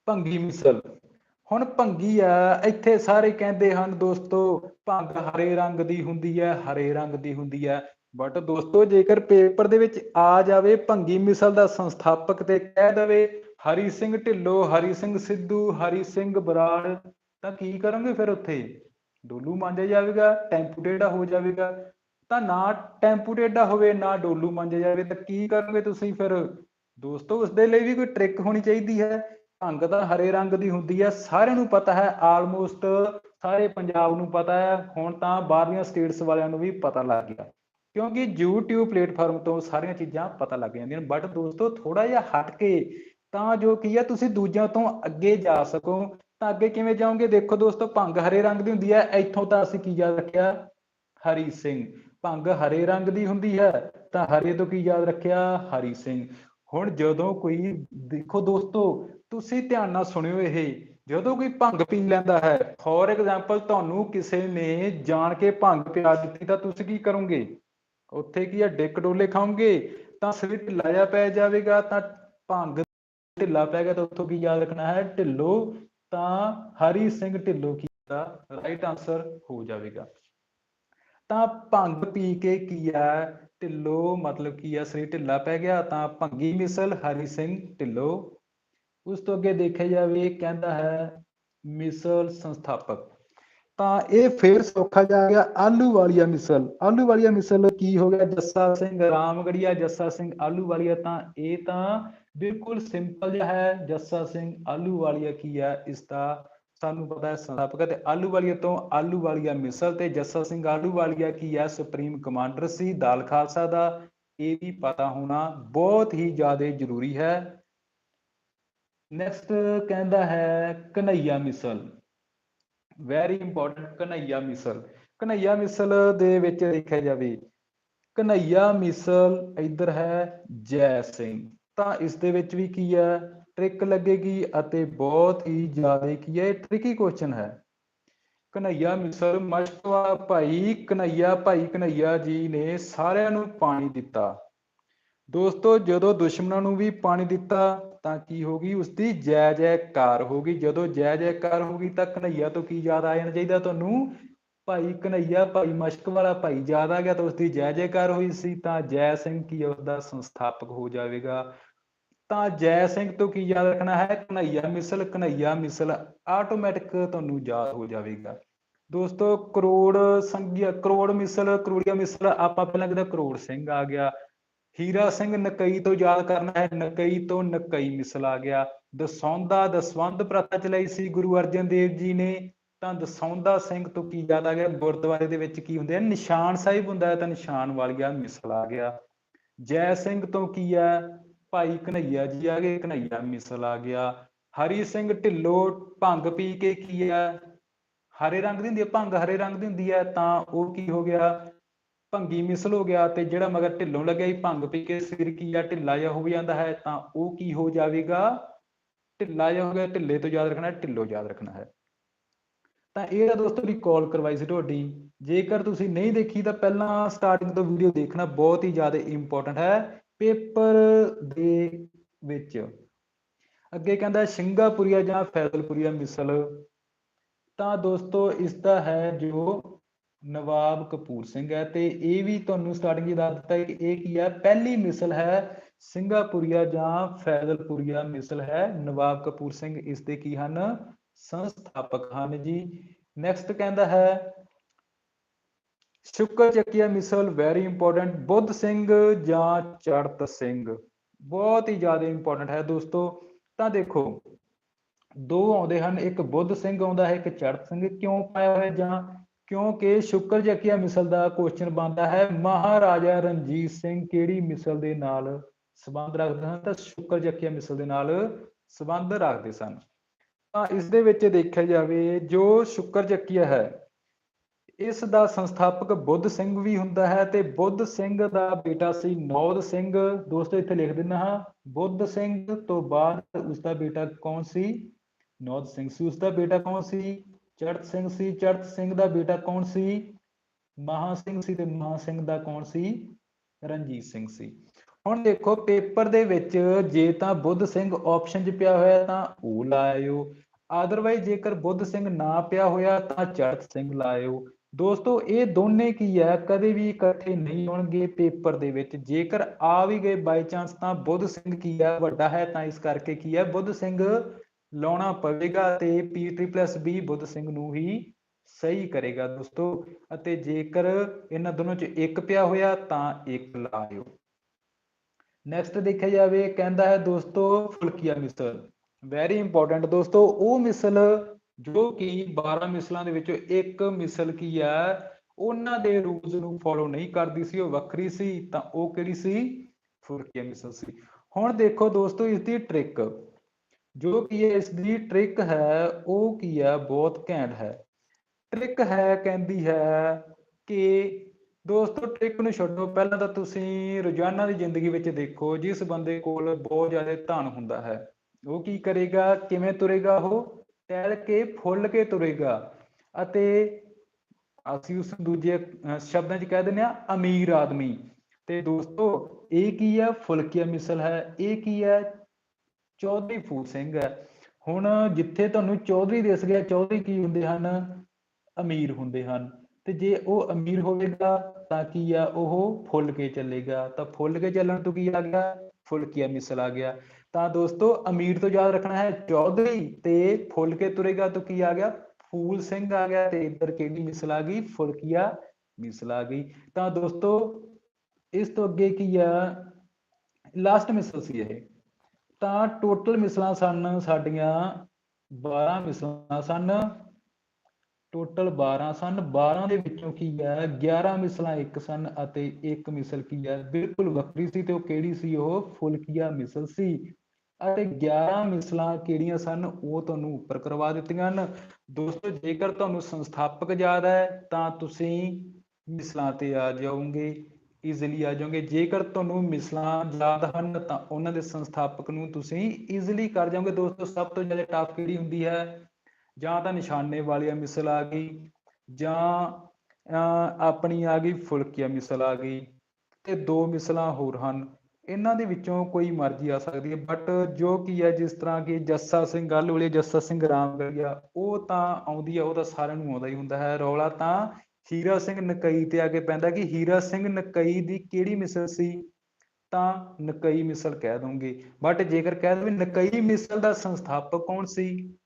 S1: ਭੰਗੀ ਮਿਸਲ। ਹੁਣ ਭੰਗੀ ਆ, ਇੱਥੇ ਸਾਰੇ ਕਹਿੰਦੇ ਹਨ ਦੋਸਤੋ, ਭੰਗ ਹਰੇ ਰੰਗ ਦੀ ਹੁੰਦੀ ਹੈ, ਹਰੇ ਰੰਗ ਦੀ ਹੁੰਦੀ ਹੈ। ਬਟ ਦੋਸਤੋ, ਜੇਕਰ ਪੇਪਰ ਦੇ ਵਿੱਚ ਆ ਜਾਵੇ, ਭੰਗੀ ਮਿਸਲ ਦਾ ਸੰਸਥਾਪਕ ਤੇ ਕਹਿ ਦਵੇ ਹਰੀ ਸਿੰਘ ਢਿੱਲੋਂ, ਹਰੀ ਸਿੰਘ ਸਿੱਧੂ, ਹਰੀ ਸਿੰਘ ਬਰਾੜ, ਤਾਂ ਕੀ ਕਰੋਗੇ ਫਿਰ ਉੱਥੇ? ਡੋਲੂ ਮਾਂਜਿਆ ਜਾਵੇਗਾ, ਟੈਂਪੂ ਟੇਢਾ ਹੋ ਜਾਵੇਗਾ। ਤਾਂ ਨਾ ਟੈਂਪੂ ਟੇਢਾ ਹੋਵੇ, ਨਾ ਡੋਲੂ ਮਾਂਜਿਆ ਜਾਵੇ, ਤਾਂ ਕੀ ਕਰੋਗੇ ਤੁਸੀਂ ਫਿਰ? ਦੋਸਤੋ ਉਸ ਦੇ ਲਈ ਵੀ ਕੋਈ ਟ੍ਰਿਕ ਹੋਣੀ ਚਾਹੀਦੀ ਹੈ। ਭੰਗ ਤਾਂ ਹਰੇ ਰੰਗ ਦੀ ਹੁੰਦੀ ਹੈ, ਸਾਰਿਆਂ ਨੂੰ ਪਤਾ ਹੈ ਆਲਮੋਸਟ ਸਾਰੇ ਪੰਜਾਬ ਨੂੰ ਪਤਾ ਹੈ। ਹੁਣ ਤਾਂ ਬਾਹਰਲੀਆਂ ਸਟੇਟਸ ਵਾਲਿਆਂ ਨੂੰ ਵੀ ਪਤਾ ਲੱਗ ਗਿਆ, ਕਿਉਂਕਿ YouTube ਪਲੇਟਫਾਰਮ ਤੋਂ ਸਾਰੀਆਂ ਚੀਜ਼ਾਂ ਪਤਾ ਲੱਗ ਜਾਂਦੀਆਂ ਬਟ ਦੋਸਤੋ ਥੋੜਾ ਜਿਹਾ ਹਟ ਕੇ ਤਾਂ ਜੋ ਕੀ ਹੈ ਤੁਸੀਂ ਦੂਜਿਆਂ ਤੋਂ ਅੱਗੇ ਜਾ ਸਕੋ। ਤਾਂ ਅੱਗੇ ਕਿਵੇਂ ਜਾਓਗੇ? ਦੇਖੋ ਦੋਸਤੋ, ਭੰਗ ਹਰੇ ਰੰਗ ਦੀ ਹੁੰਦੀ ਹੈ। ਇੱਥੋਂ ਤਾਂ ਅਸੀਂ ਕੀ ਯਾਦ ਰੱਖਿਆ? ਹਰੀ ਸਿੰਘ। ਭੰਗ ਹਰੇ ਰੰਗ ਦੀ ਹੁੰਦੀ ਹੈ, ਤਾਂ ਹਰੇ ਤੋਂ ਕੀ ਯਾਦ ਰੱਖਿਆ? ਹਰੀ ਸਿੰਘ। ਹੁਣ ਜਦੋਂ ਕੋਈ, ਦੇਖੋ ਦੋਸਤੋ, ਤੁਸੀਂ ਧਿਆਨ ਨਾਲ ਸੁਣਿਓ ਇਹ। ਜਦੋਂ ਕੋਈ ਭੰਗ ਪੀ ਲੈਂਦਾ ਹੈ, ਫੋਰ ਐਗਜ਼ਾਮਪਲ ਤੁਹਾਨੂੰ ਕਿਸੇ ਨੇ ਜਾਣ ਕੇ ਭੰਗ ਪਿਆ ਦਿੱਤੀ, ਤਾਂ ਤੁਸੀਂ ਕੀ ਕਰੋਗੇ? ਉੱਥੇ ਕੀ ਆ, ਡਿੱਕ ਡੋਲੇ ਖਾਓਗੇ? ਤਾਂ ਸਿਰ ਢਿੱਲਾ ਪੈ ਜਾਵੇਗਾ, ਤਾਂ ਭੰਗ ਢਿੱਲਾ ਪੈ ਗਿਆ ਤਾਂ ਉੱਥੋਂ ਕੀ ਯਾਦ ਰੱਖਣਾ ਹੈ? ਢਿੱਲੋ, ਤਾਂ ਹਰੀ ਸਿੰਘ ਢਿੱਲੋਂ ਕੀ ਦਾ ਰਾਈਟ ਆਨਸਰ ਹੋ ਜਾਵੇਗਾ। ਤਾਂ ਭੰਗ ਪੀ ਕੇ ਕੀ ਹੈ? ਢਿੱਲੋ ਮਤਲਬ ਕੀ ਹੈ? ਸਰੀਰ ਢਿੱਲਾ ਪੈ ਗਿਆ, ਤਾਂ ਭੰਗੀ ਮਿਸਲ ਹਰੀ ਸਿੰਘ ਢਿੱਲੋ। ਉਸ ਤੋਂ ਅੱਗੇ ਦੇਖਿਆ ਜਾਵੇ, ਕਹਿੰਦਾ ਹੈ, ਮਿਸਲ ਸੰਸਥਾਪਕ। ਤਾਂ ਇਹ ਫੇਰ ਸੌਖਾ ਜਾ ਗਿਆ ਆਲੂ ਵਾਲੀਆ ਮਿਸਲ। ਆਲੂ ਵਾਲੀਆ ਮਿਸਲ ਕੀ ਹੋ ਗਿਆ? ਜੱਸਾ ਸਿੰਘ ਰਾਮਗੜੀਆ। ਜੱਸਾ ਸਿੰਘ ਆਲੂ ਵਾਲੀਆ ਤਾਂ ਇਹ ਤਾਂ ਬਿਲਕੁਲ ਸਿੰਪਲ ਜਿਹਾ ਹੈ। ਜੱਸਾ ਸਿੰਘ ਆਲੂ ਵਾਲੀਆ ਕੀ ਹੈ? ਇਸ ਦਾ ਸਾਨੂੰ ਪਤਾ ਹੈ ਸੰਸਥਾਪਕ ਤੇ ਆਲੂ ਵਾਲੀਆ ਤੋਂ ਆਲੂ ਵਾਲੀਆ ਮਿਸਲ ਤੇ ਜੱਸਾ ਸਿੰਘ ਆਲੂ ਵਾਲੀਆ ਕੀ ਹੈ? ਸੁਪਰੀਮ ਕਮਾਂਡਰ ਸੀ, ਦਾਲ ਖਾਲਸਾ ਦਾ। ਇਹ ਵੀ ਪਤਾ ਹੋਣਾ ਬਹੁਤ ਹੀ ਜ਼ਿਆਦਾ ਜ਼ਰੂਰੀ ਹੈ। ਨੈਕਸਟ ਕਹਿੰਦਾ ਹੈ ਕਨਈਆ ਮਿਸਲ। ਵੈਰੀ ਇੰਪੋਰਟੈਂਟ ਕਨਈਆ ਮਿਸਲ। ਕਨਈਆ ਮਿਸਲ ਦੇ ਵਿੱਚ ਦੇਖਿਆ ਜਾਵੇ ਕਨਈਆ ਮਿਸਲ ਇੱਧਰ ਹੈ ਜੈ ਸਿੰਘ। ਤਾਂ ਇਸ ਦੇ ਵਿੱਚ ਵੀ ਕੀ ਹੈ? ਟ੍ਰਿਕ ਲੱਗੇਗੀ ਅਤੇ ਬਹੁਤ ਹੀ ਜ਼ਿਆਦਾ ਕੀ ਹੈ? ਟ੍ਰਿਕੀ ਕੁਐਸਚਨ ਹੈ। ਕਨਈਆ ਮਿਸਲ ਮਸ਼ਕਵਾ ਭਾਈ ਕਨਈਆ ਭਾਈ ਕਨਈਆ ਜੀ ਨੇ ਸਾਰਿਆਂ ਨੂੰ ਪਾਣੀ ਦਿੱਤਾ। ਦੋਸਤੋ, ਜਦੋਂ ਦੁਸ਼ਮਣਾਂ ਨੂੰ ਵੀ ਪਾਣੀ ਦਿੱਤਾ ਤਾਂ ਕੀ ਹੋਗੀ ਉਸ ਦੀ ਜੈ ਜੈਕਾਰ ਹੋਗੀ ਜਦੋਂ ਜੈ ਜੈਕਾਰ ਹੋਗੀ ਤਾਂ ਕਨਈਆ ਤੋਂ ਕੀ ਯਾਦ ਆ ਜਾਣਾ ਚਾਹੀਦਾ ਤੁਹਾਨੂੰ? ਭਾਈ ਕਨਈਆ ਭਾਈ ਮਸ਼ਕ ਵਾਲਾ ਭਾਈ ਯਾਦ ਆ ਗਿਆ ਤਾਂ ਉਸ ਦੀ ਜੈ ਜੈਕਾਰ ਹੋਈ ਸੀ। ਤਾਂ ਜੈ ਸਿੰਘ ਕੀ ਉਸ ਦਾ ਸੰਸਥਾਪਕ ਹੋ ਜਾਵੇਗਾ। ਤਾਂ ਜੈ ਸਿੰਘ ਤੋਂ ਕੀ ਯਾਦ ਰੱਖਣਾ ਹੈ? ਕਨਈਆ ਮਿਸਲ ਕਨਈਆ ਮਿਸਲ ਆਟੋਮੈਟਿਕ ਤੁਹਾਨੂੰ ਯਾਦ ਹੋ ਜਾਵੇਗਾ। ਦੋਸਤੋ, ਕਰੋੜ ਸੰਗਿਆ, ਕਰੋੜ ਮਿਸਲ, ਕਰੋੜੀਆ ਮਿਸਲ, ਆਪਾਂ ਪਹਿਲਾਂ ਕਿਹਾ ਕਰੋੜ ਸਿੰਘ ਆ ਗਿਆ। ਹੀਰਾ ਸਿੰਘ ਨਕਈ ਤੋਂ ਯਾਦ ਕਰਨਾ ਹੈ, ਨਕਈ ਤੋਂ ਨਕਈ ਮਿਸਲ ਆ ਗਿਆ। ਦਸੌਂਦਾ ਦਸਵੰਦ ਪ੍ਰਥਾ ਚਲਾਈ ਸੀ ਗੁਰੂ ਅਰਜਨ ਦੇਵ ਜੀ ਨੇ। ਤਾਂ ਦਸੌਂਦਾ ਸਿੰਘ ਤੋਂ ਕੀ ਯਾਦ ਆ ਗਿਆ? ਗੁਰਦੁਆਰੇ ਦੇ ਵਿੱਚ ਕੀ ਹੁੰਦੇ ਆ? ਨਿਸ਼ਾਨ ਸਾਹਿਬ ਹੁੰਦਾ ਹੈ ਤਾਂ ਨਿਸ਼ਾਨ ਵਾਲੀਆ ਮਿਸਲ ਆ ਗਿਆ। ਜੈ ਸਿੰਘ ਤੋਂ ਕੀ ਹੈ ਭਾਈ ਕਨਈਆ ਜੀ ਆ ਗਏ ਕਨਈਆ ਮਿਸਲ ਆ ਗਿਆ। ਹਰੀ ਸਿੰਘ ਢਿੱਲੋਂ ਭੰਗ ਪੀ ਕੇ ਕੀ ਹੈ ਹਰੇ ਰੰਗ ਦੀ ਹੁੰਦੀ ਹੈ ਭੰਗ ਹਰੇ ਰੰਗ ਦੀ ਹੁੰਦੀ ਹੈ ਤਾਂ ਉਹ ਕੀ ਹੋ ਗਿਆ? ਭੰਗੀ ਮਿਸਲ ਹੋ ਗਿਆ ਤੇ ਜਿਹੜਾ ਮਗਰ ਢਿੱਲੋਂ ਲੱਗਿਆ ਹੀ ਭੰਗ ਪੀ ਕੇ ਸਿਰ ਕੀ ਆ, ਢਿੱਲਾ ਜਿਹਾ ਹੋ ਜਾਂਦਾ ਹੈ, ਤਾਂ ਉਹ ਕੀ ਹੋ ਜਾਵੇਗਾ? ਢਿੱਲਾ ਜਿਹਾ ਹੋ ਗਿਆ, ਢਿੱਲੇ ਤੋਂ ਯਾਦ ਰੱਖਣਾ ਢਿੱਲੋਂ ਯਾਦ ਰੱਖਣਾ ਹੈ। ਤਾਂ ਇਹ ਤਾਂ ਦੋਸਤੋ ਦੀ ਕਰਵਾਈ ਸੀ ਤੁਹਾਡੀ, ਜੇਕਰ ਤੁਸੀਂ ਨਹੀਂ ਦੇਖੀ ਤਾਂ ਪਹਿਲਾਂ ਸਟਾਰਟਿੰਗ ਤੋਂ ਵੀਡੀਓ ਦੇਖਣਾ ਬਹੁਤ ਹੀ ਜ਼ਿਆਦਾ ਇੰਪੋਰਟੈਂਟ ਹੈ, ਪੇਪਰ ਦੇ ਵਿੱਚ। ਅੱਗੇ ਕਹਿੰਦਾ ਸਿੰਗਾਪੁਰੀਆ ਜਾਂ ਫੈਜ਼ਲਪੁਰੀਆ ਮਿਸਲ। ਤਾਂ ਦੋਸਤੋ ਇਸ ਦਾ ਹੈ ਜੋ ਨਵਾਬ ਕਪੂਰ ਸਿੰਘ ਹੈ ਤੇ ਇਹ ਵੀ ਤੁਹਾਨੂੰ ਸਟਾਰਟਿੰਗ ਹੀ ਦੱਸ ਦਿੱਤਾ ਕਿ ਇਹ ਕੀ ਹੈ? ਪਹਿਲੀ ਮਿਸਲ ਹੈ ਸਿੰਗਾਪੁਰੀਆ ਜਾਂ ਫੈਜ਼ਲਪੁਰੀਆ ਮਿਸਲ ਹੈ। ਨਵਾਬ ਕਪੂਰ ਸਿੰਘ ਇਸ ਦੇ ਕੀ ਹਨ? ਸੰਸਥਾਪਕ ਹਨ ਜੀ। ਨੈਕਸਟ ਕਹਿੰਦਾ ਹੈ, ਸ਼ੁਕਰ ਚੱਕੀਆ ਮਿਸਲ ਵੈਰੀ ਇੰਪੋਰਟੈਂਟ ਬੁੱਧ ਸਿੰਘ ਜਾਂ ਚੜਤ ਸਿੰਘ? ਬਹੁਤ ਹੀ ਜ਼ਿਆਦਾ ਇੰਪੋਰਟੈਂਟ ਹੈ ਦੋਸਤੋ। ਤਾਂ ਦੇਖੋ, ਦੋ ਆਉਂਦੇ ਹਨ, ਇੱਕ ਬੁੱਧ ਸਿੰਘ ਆਉਂਦਾ ਹੈ, ਇੱਕ ਚੜਤ ਸਿੰਘ। ਕਿਉਂ ਪਾਇਆ ਹੋਇਆ ਜਾਂ ਕਿਉਂਕਿ ਸ਼ੁਕਰ ਚੱਕੀਆ ਮਿਸਲ ਦਾ ਕੁਐਸਚਨ ਬਣਦਾ ਹੈ, ਮਹਾਰਾਜਾ ਰਣਜੀਤ ਸਿੰਘ ਕਿਹੜੀ ਮਿਸਲ ਦੇ ਨਾਲ ਸੰਬੰਧ ਰੱਖਦੇ ਹਨ? ਤਾਂ ਸ਼ੁਕਰ ਚੱਕੀਆ ਮਿਸਲ ਦੇ ਨਾਲ ਸੰਬੰਧ ਰੱਖਦੇ ਸਨ। ਤਾਂ ਇਸ ਦੇ ਵਿੱਚ ਦੇਖਿਆ ਜਾਵੇ, ਜੋ ਸ਼ੁਕਰ ਚੱਕੀਆ ਹੈ, ਇਸ ਦਾ ਸੰਸਥਾਪਕ ਬੁੱਧ ਸਿੰਘ ਵੀ ਹੁੰਦਾ ਹੈ ਤੇ ਬੁੱਧ ਸਿੰਘ ਦਾ ਬੇਟਾ ਸੀ ਨੌਦ ਸਿੰਘ। ਦੋਸਤੋ, ਇੱਥੇ ਲਿਖ ਦਿੰਦਾ ਹਾਂ, ਬੁੱਧ ਸਿੰਘ ਤੋਂ ਬਾਅਦ ਉਸ ਦਾ ਬੇਟਾ ਕੌਣ ਸੀ? ਨੌਦ ਸਿੰਘ ਸੀ। ਉਸ ਦਾ ਬੇਟਾ ਕੌਣ ਸੀ? ਚੜਤ ਸਿੰਘ ਸੀ ਚੜਤ ਸਿੰਘ ਦਾ ਬੇਟਾ ਕੌਣ ਸੀ? ਮਹਾ ਸਿੰਘ ਸੀ ਤੇ ਮਹਾ ਸਿੰਘ ਦਾ ਕੌਣ ਸੀ? ਰਣਜੀਤ ਸਿੰਘ ਸੀ। ਹੁਣ ਦੇਖੋ ਪੇਪਰ ਦੇ ਵਿੱਚ ਜੇ ਤਾਂ ਬੁੱਧ ਸਿੰਘ ਆਪਸ਼ਨ 'ਚ ਪਿਆ ਹੋਇਆ ਤਾਂ ਉਹ ਲਾਇਓ। ਆਦਰਵਾਈਜ਼ ਜੇਕਰ ਬੁੱਧ ਸਿੰਘ ਨਾ ਪਿਆ ਹੋਇਆ ਤਾਂ ਚੜਤ ਸਿੰਘ ਲਾਇਓ। ਦੋਸਤੋ ਇਹ ਦੋਨੇ ਕੀ ਹੈ? ਕਦੇ ਵੀ ਇਕੱਠੇ ਨਹੀਂ ਹੋਣਗੇ ਪੇਪਰ ਦੇ ਵਿੱਚ। ਜੇਕਰ ਆ ਵੀ ਗਏ ਬਾਈ ਚਾਂਸ ਤਾਂ ਬੁੱਧ ਸਿੰਘ ਕੀ ਹੈ? ਵੱਡਾ ਹੈ ਤਾਂ ਇਸ ਕਰਕੇ ਕੀ ਹੈ? ਬੁੱਧ ਸਿੰਘ ਲਾਉਣਾ ਪਵੇਗਾ ਤੇ P3+B ਬੁੱਧ ਸਿੰਘ ਨੂੰ ਹੀ ਸਹੀ ਕਰੇਗਾ ਦੋਸਤੋ। ਅਤੇ ਜੇਕਰ ਇਹਨਾਂ ਦੋਨੋਂ ਚ ਇੱਕ ਪਿਆ ਹੋਇਆ ਤਾਂ ਇੱਕ ਲਾਇਓ। ਨੈਕਸਟ ਦੇਖਿਆ ਜਾਵੇ, ਕਹਿੰਦਾ ਹੈ ਦੋਸਤੋ ਫੁਲਕੀਆ ਮਿਸਲ। ਵੈਰੀ ਇੰਪੋਰਟੈਂਟ ਦੋਸਤੋ, ਉਹ ਮਿਸਲ ਜੋ ਕਿ 12 ਮਿਸਲਾਂ ਦੇ ਵਿੱਚੋਂ ਇੱਕ ਮਿਸਲ ਕੀ ਹੈ ਉਹਨਾਂ ਦੇ ਰੂਲਸ ਨੂੰ ਫੋਲੋ ਨਹੀਂ ਕਰਦੀ ਸੀ, ਉਹ ਵੱਖਰੀ ਸੀ, ਤਾਂ ਉਹ ਕਿਹੜੀ ਸੀ? ਫੁਲਕੀਆ ਮਿਸਲ ਸੀ। ਹੁਣ ਦੇਖੋ ਦੋਸਤੋ ਇਸ ਦੀ ਟ੍ਰਿਕ ਜੋ ਕੀ ਹੈ, ਇਸ ਦੀ ਟ੍ਰਿਕ ਹੈ, ਉਹ ਕੀ ਹੈ, ਬਹੁਤ ਘੈਂਟ ਹੈ। ਟ੍ਰਿਕ ਹੈ, ਕਹਿੰਦੀ ਹੈ ਕਿ ਦੋਸਤੋ ਟ੍ਰਿਕ ਨੂੰ ਛੱਡੋ। ਪਹਿਲਾਂ ਤਾਂ ਤੁਸੀਂ ਰੋਜ਼ਾਨਾ ਦੀ ਜ਼ਿੰਦਗੀ ਵਿੱਚ ਦੇਖੋ, ਜਿਸ ਬੰਦੇ ਕੋਲ ਬਹੁਤ ਜ਼ਿਆਦਾ ਧਨ ਹੁੰਦਾ ਹੈ, ਉਹ ਕੀ ਕਰੇਗਾ, ਕਿਵੇਂ ਤੁਰੇਗਾ ਉਹ? ਟਹਿਲ ਕੇ, ਫੁੱਲ ਕੇ ਤੁਰੇਗਾ। ਅਤੇ ਅਸੀਂ ਉਸ ਦੂਜੇ ਸ਼ਬਦਾਂ 'ਚ ਕਹਿ ਦਿੰਦੇ ਆ ਅਮੀਰ ਆਦਮੀ। ਤੇ ਦੋਸਤੋ, ਇਹ ਕੀ ਹੈ? ਫੁਲਕੀਆ ਮਿਸਲ ਹੈ। ਇਹ ਕੀ ਹੈ? ਚੌਧਰੀ ਫੂਲ ਸਿੰਘ ਹੈ। ਹੁਣ ਜਿੱਥੇ ਤੁਹਾਨੂੰ ਚੌਧਰੀ ਦਿਸ ਗਿਆ, ਚੌਧਰੀ ਕੀ ਹੁੰਦੇ ਹਨ? ਅਮੀਰ ਹੁੰਦੇ ਹਨ। ਤੇ ਜੇ ਉਹ ਅਮੀਰ ਹੋਵੇਗਾ ਤਾਂ ਕੀ ਆ? ਉਹ ਫੁੱਲ ਕੇ ਚੱਲੇਗਾ। ਤਾਂ ਫੁੱਲ ਕੇ ਚੱਲਣ ਤੋਂ ਕੀ ਆ ਗਿਆ? ਫੁਲਕੀਆ ਮਿਸਲ ਆ ਗਿਆ। ਤਾਂ ਦੋਸਤੋ, ਅਮੀਰ ਤੋਂ ਯਾਦ ਰੱਖਣਾ ਹੈ, ਚੌਧਰੀ ਤੇ ਫੁੱਲ ਕੇ ਤੁਰੇਗਾ ਤਾਂ ਕੀ ਆ ਗਿਆ? ਫੂਲ ਸਿੰਘ ਆ ਗਿਆ ਤੇ ਇੱਧਰ ਕਿਹੜੀ ਮਿਸਲ ਆ ਗਈ? ਫੁਲਕੀਆ ਮਿਸਲ ਆ ਗਈ। ਤਾਂ ਦੋਸਤੋ, ਇਸ ਤੋਂ ਅੱਗੇ ਕੀ ਆ? ਲਾਸਟ ਮਿਸਲ ਸੀ ਇਹ। ਤਾਂ ਟੋਟਲ ਮਿਸਲਾਂ ਸਨ ਸਾਡੀਆਂ 12 ਮਿਸਲਾਂ ਸਨ। ਟੋਟਲ 12 ਸਨ। 12 ਦੇ ਵਿੱਚੋਂ ਕੀ ਹੈ? 11 ਮਿਸਲਾਂ ਇੱਕ ਸਨ ਅਤੇ ਇੱਕ ਮਿਸਲ ਕੀ ਹੈ? ਬਿਲਕੁਲ ਵੱਖਰੀ ਸੀ ਤੇ ਉਹ ਕਿਹੜੀ ਸੀ? ਉਹ ਫੁਲਕੀਆ ਮਿਸਲ ਸੀ। ਅਤੇ 11 ਮਿਸਲਾਂ ਕਿਹੜੀਆਂ ਸਨ? ਉਹ ਤੁਹਾਨੂੰ ਉੱਪਰ ਕਰਵਾ ਦਿੱਤੀਆਂ ਹਨ। ਦੋਸਤੋ, ਜੇਕਰ ਤੁਹਾਨੂੰ ਸੰਸਥਾਪਕ ਯਾਦ ਹੈ, ਤਾਂ ਤੁਸੀਂ ਮਿਸਲਾਂ ਤੇ ਆ ਜਾਓਗੇ। ਈਜ਼ੀਲੀ ਆ ਜਾਓਗੇ। ਜੇਕਰ ਤੁਹਾਨੂੰ ਮਿਸਲਾਂ ਯਾਦ ਹਨ, ਤਾਂ ਉਹਨਾਂ ਦੇ ਸੰਸਥਾਪਕ ਨੂੰ ਤੁਸੀਂ ਈਜ਼ੀਲੀ ਕਰ ਜਾਓਗੇ। ਦੋਸਤੋ, ਸਭ ਤੋਂ ਜ਼ਿਆਦਾ ਟਫ ਕਿਹੜੀ ਹੁੰਦੀ ਹੈ? ਜਾਂ ਤਾਂ ਨਿਸ਼ਾਨੇ ਵਾਲੀਆ ਮਿਸਲ ਆ ਗਈ, ਜਾਂ ਆਪਣੀ ਆ ਗਈ ਫੁਲਕੀਆ ਮਿਸਲ ਆ ਗਈ, ਤੇ ਦੋ ਮਿਸਲਾਂ ਹੋਰ ਹਨ। ਇਹਨਾਂ ਦੇ ਵਿੱਚੋਂ ਕੋਈ ਮਰਜ਼ੀ ਆ ਸਕਦੀ ਹੈ ਬਟ ਜੋ ਕੀ ਹੈ, ਜਿਸ ਤਰ੍ਹਾਂ ਕਿ ਜੱਸਾ ਸਿੰਘ, ਗੱਲ ਵਾਲੀ ਜੱਸਾ ਸਿੰਘ ਰਾਮਗੜੀਆ, ਉਹ ਤਾਂ ਆਉਂਦੀ ਆ, ਉਹ ਤਾਂ ਸਾਰਿਆਂ ਨੂੰ ਆਉਂਦਾ ਹੀ ਹੁੰਦਾ ਹੈ। ਰੌਲਾ ਤਾਂ ਹੀਰਾ ਸਿੰਘ ਨਕਈ ਤੇ ਆ ਕੇ ਪੈਂਦਾ ਕਿ ਹੀਰਾ ਸਿੰਘ ਨਕਈ ਦੀ ਕਿਹੜੀ ਮਿਸਲ ਸੀ? ਤਾਂ ਨਕਈ ਮਿਸਲ ਕਹਿ ਦੋਗੇ ਬਟ ਜੇਕਰ ਕਹਿ ਦਵੇ ਨਕਈ ਮਿਸਲ ਦਾ ਸੰਸਥਾਪਕ ਕੌਣ ਸੀ?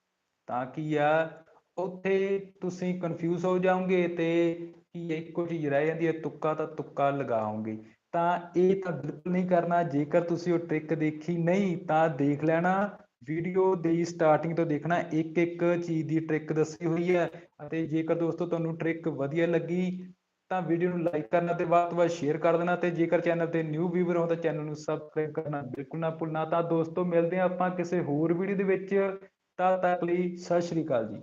S1: ਤਾਂ ਕੀ ਆ? ਉੱਥੇ ਤੁਸੀਂ ਕਨਫਿਊਜ਼ ਹੋ ਜਾਓਗੇ ਤੇ ਕੀ ਇੱਕੋ ਚੀਜ਼ ਰਹਿ ਜਾਂਦੀ ਹੈ ਤੁੱਕਾ ਤਾਂ ਤੁੱਕਾ ਲਗਾਓਗੇ। ਤਾਂ ਇਹ ਤਾਂ ਬਿਲਕੁਲ ਨਹੀਂ ਕਰਨਾ। ਜੇਕਰ ਤੁਸੀਂ ਉਹ ਟ੍ਰਿਕ ਦੇਖੀ ਨਹੀਂ, ਤਾਂ ਦੇਖ ਲੈਣਾ। ਵੀਡੀਓ ਦੀ ਸਟਾਰਟਿੰਗ ਤੋਂ ਦੇਖਣਾ ਇੱਕ ਇੱਕ ਚੀਜ਼ ਦੀ ਟ੍ਰਿਕ ਦੱਸੀ ਹੋਈ ਹੈ ਅਤੇ ਜੇਕਰ ਦੋਸਤੋ ਤੁਹਾਨੂੰ ਟ੍ਰਿਕ ਵਧੀਆ ਲੱਗੀ, ਤਾਂ ਵੀਡੀਓ ਨੂੰ ਲਾਈਕ ਕਰਨਾ ਤੇ ਵੱਧ ਤੋਂ ਵੱਧ ਸ਼ੇਅਰ ਕਰ ਦੇਣਾ ਤੇ ਜੇਕਰ ਚੈਨਲ ਤੇ ਨਿਊ ਵੀਵਰ ਹੋ ਤਾਂ ਚੈਨਲ ਨੂੰ ਸਬਸਕ੍ਰਾਈਬ ਕਰਨਾ ਬਿਲਕੁਲ ਨਾ ਭੁੱਲਣਾ। ਤਾਂ ਦੋਸਤੋ ਮਿਲਦੇ ਹਾਂ ਆਪਾਂ ਕਿਸੇ ਹੋਰ ਵੀਡੀਓ ਦੇ ਵਿੱਚ। ਤਦ ਤੱਕ ਲਈ ਸਤਿ ਸ਼੍ਰੀ ਅਕਾਲ ਜੀ।